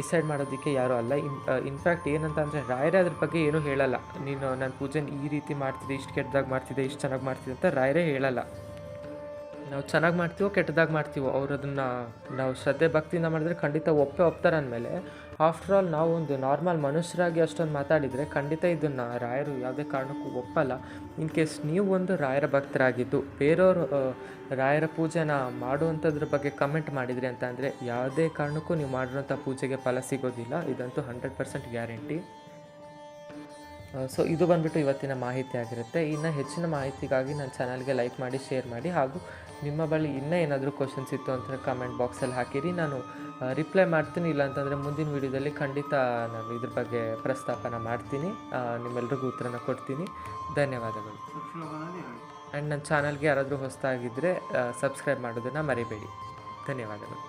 A: ಡಿಸೈಡ್ ಮಾಡೋದಕ್ಕೆ ಯಾರೂ ಅಲ್ಲ. ಇನ್ ಇನ್ಫ್ಯಾಕ್ಟ್ ಏನಂತ ಅಂದರೆ, ರಾಯರೇ ಅದ್ರ ಬಗ್ಗೆ ಏನೂ ಹೇಳಲ್ಲ. ನೀನು ನನ್ನ ಪೂಜೆನ ಈ ರೀತಿ ಮಾಡ್ತಿದ್ದೆ, ಇಷ್ಟು ಕೆಟ್ಟದಾಗ ಮಾಡ್ತಿದ್ದೆ, ಇಷ್ಟು ಚೆನ್ನಾಗಿ ಮಾಡ್ತಿದ್ದೆ ಅಂತ ರಾಯರೇ ಹೇಳಲ್ಲ. ನಾವು ಚೆನ್ನಾಗಿ ಮಾಡ್ತೀವೋ, ಕೆಟ್ಟದಾಗಿ ಮಾಡ್ತೀವೋ ಅವ್ರು ಅದನ್ನು ನಾವು ಶ್ರದ್ಧೆ, ಭಕ್ತಿಯಿಂದ ಮಾಡಿದ್ರೆ ಖಂಡಿತ ಒಪ್ಪೇ ಒಪ್ತಾರೆ ಅಂದಮೇಲೆ ಆಫ್ಟರ್ ಆಲ್ ನಾವು ಒಂದು ನಾರ್ಮಲ್ ಮನುಷ್ಯರಾಗಿ ಅಷ್ಟೊಂದು ಮಾತಾಡಿದರೆ ಖಂಡಿತ ಇದನ್ನು ರಾಯರು ಯಾವುದೇ ಕಾರಣಕ್ಕೂ ಒಪ್ಪಲ್ಲ. ಇನ್ ಕೇಸ್ ನೀವು ಒಂದು ರಾಯರ ಭಕ್ತರಾಗಿದ್ದು, ಬೇರೆಯವರು ರಾಯರ ಪೂಜೆನ ಮಾಡುವಂಥದ್ರ ಬಗ್ಗೆ ಕಮೆಂಟ್ ಮಾಡಿದ್ರಿ ಅಂತ ಅಂದರೆ ಯಾವುದೇ ಕಾರಣಕ್ಕೂ ನೀವು ಮಾಡಿರೋಂಥ ಪೂಜೆಗೆ ಫಲ ಸಿಗೋದಿಲ್ಲ. ಇದಂತೂ ಹಂಡ್ರೆಡ್ ಪರ್ಸೆಂಟ್ ಗ್ಯಾರಂಟಿ ಸೊ ಇದು ಬಂದ್ಬಿಟ್ಟು ಇವತ್ತಿನ ಮಾಹಿತಿ ಆಗಿರುತ್ತೆ. ಇನ್ನು ಹೆಚ್ಚಿನ ಮಾಹಿತಿಗಾಗಿ ನನ್ನ ಚಾನಲ್ಗೆ ಲೈಕ್ ಮಾಡಿ ಶೇರ್ ಮಾಡಿ ಹಾಗೂ ನಿಮ್ಮ ಬಳಿ ಇನ್ನೂ ಏನಾದರೂ ಕ್ವಶನ್ಸ್ ಇತ್ತು ಅಂತ ಕಮೆಂಟ್ ಬಾಕ್ಸಲ್ಲಿ ಹಾಕಿರಿ. ನಾನು ರಿಪ್ಲೈ ಮಾಡ್ತೀನಿ. ಇಲ್ಲ ಅಂತಂದರೆ ಮುಂದಿನ ವೀಡಿಯೋದಲ್ಲಿ ಖಂಡಿತ ನಾನು ಇದ್ರ ಬಗ್ಗೆ ಪ್ರಸ್ತಾಪನ ಮಾಡ್ತೀನಿ. ನಿಮ್ಮೆಲ್ರಿಗೂ ಉತ್ತರನ ಕೊಡ್ತೀನಿ. ಧನ್ಯವಾದಗಳು. ಆ್ಯಂಡ್ ನನ್ನ ಚಾನಲ್ಗೆ ಯಾರಾದರೂ ಹೊಸ್ತಾಗಿದ್ದರೆ ಸಬ್ಸ್ಕ್ರೈಬ್ ಮಾಡೋದನ್ನು ಮರಿಬೇಡಿ. ಧನ್ಯವಾದಗಳು.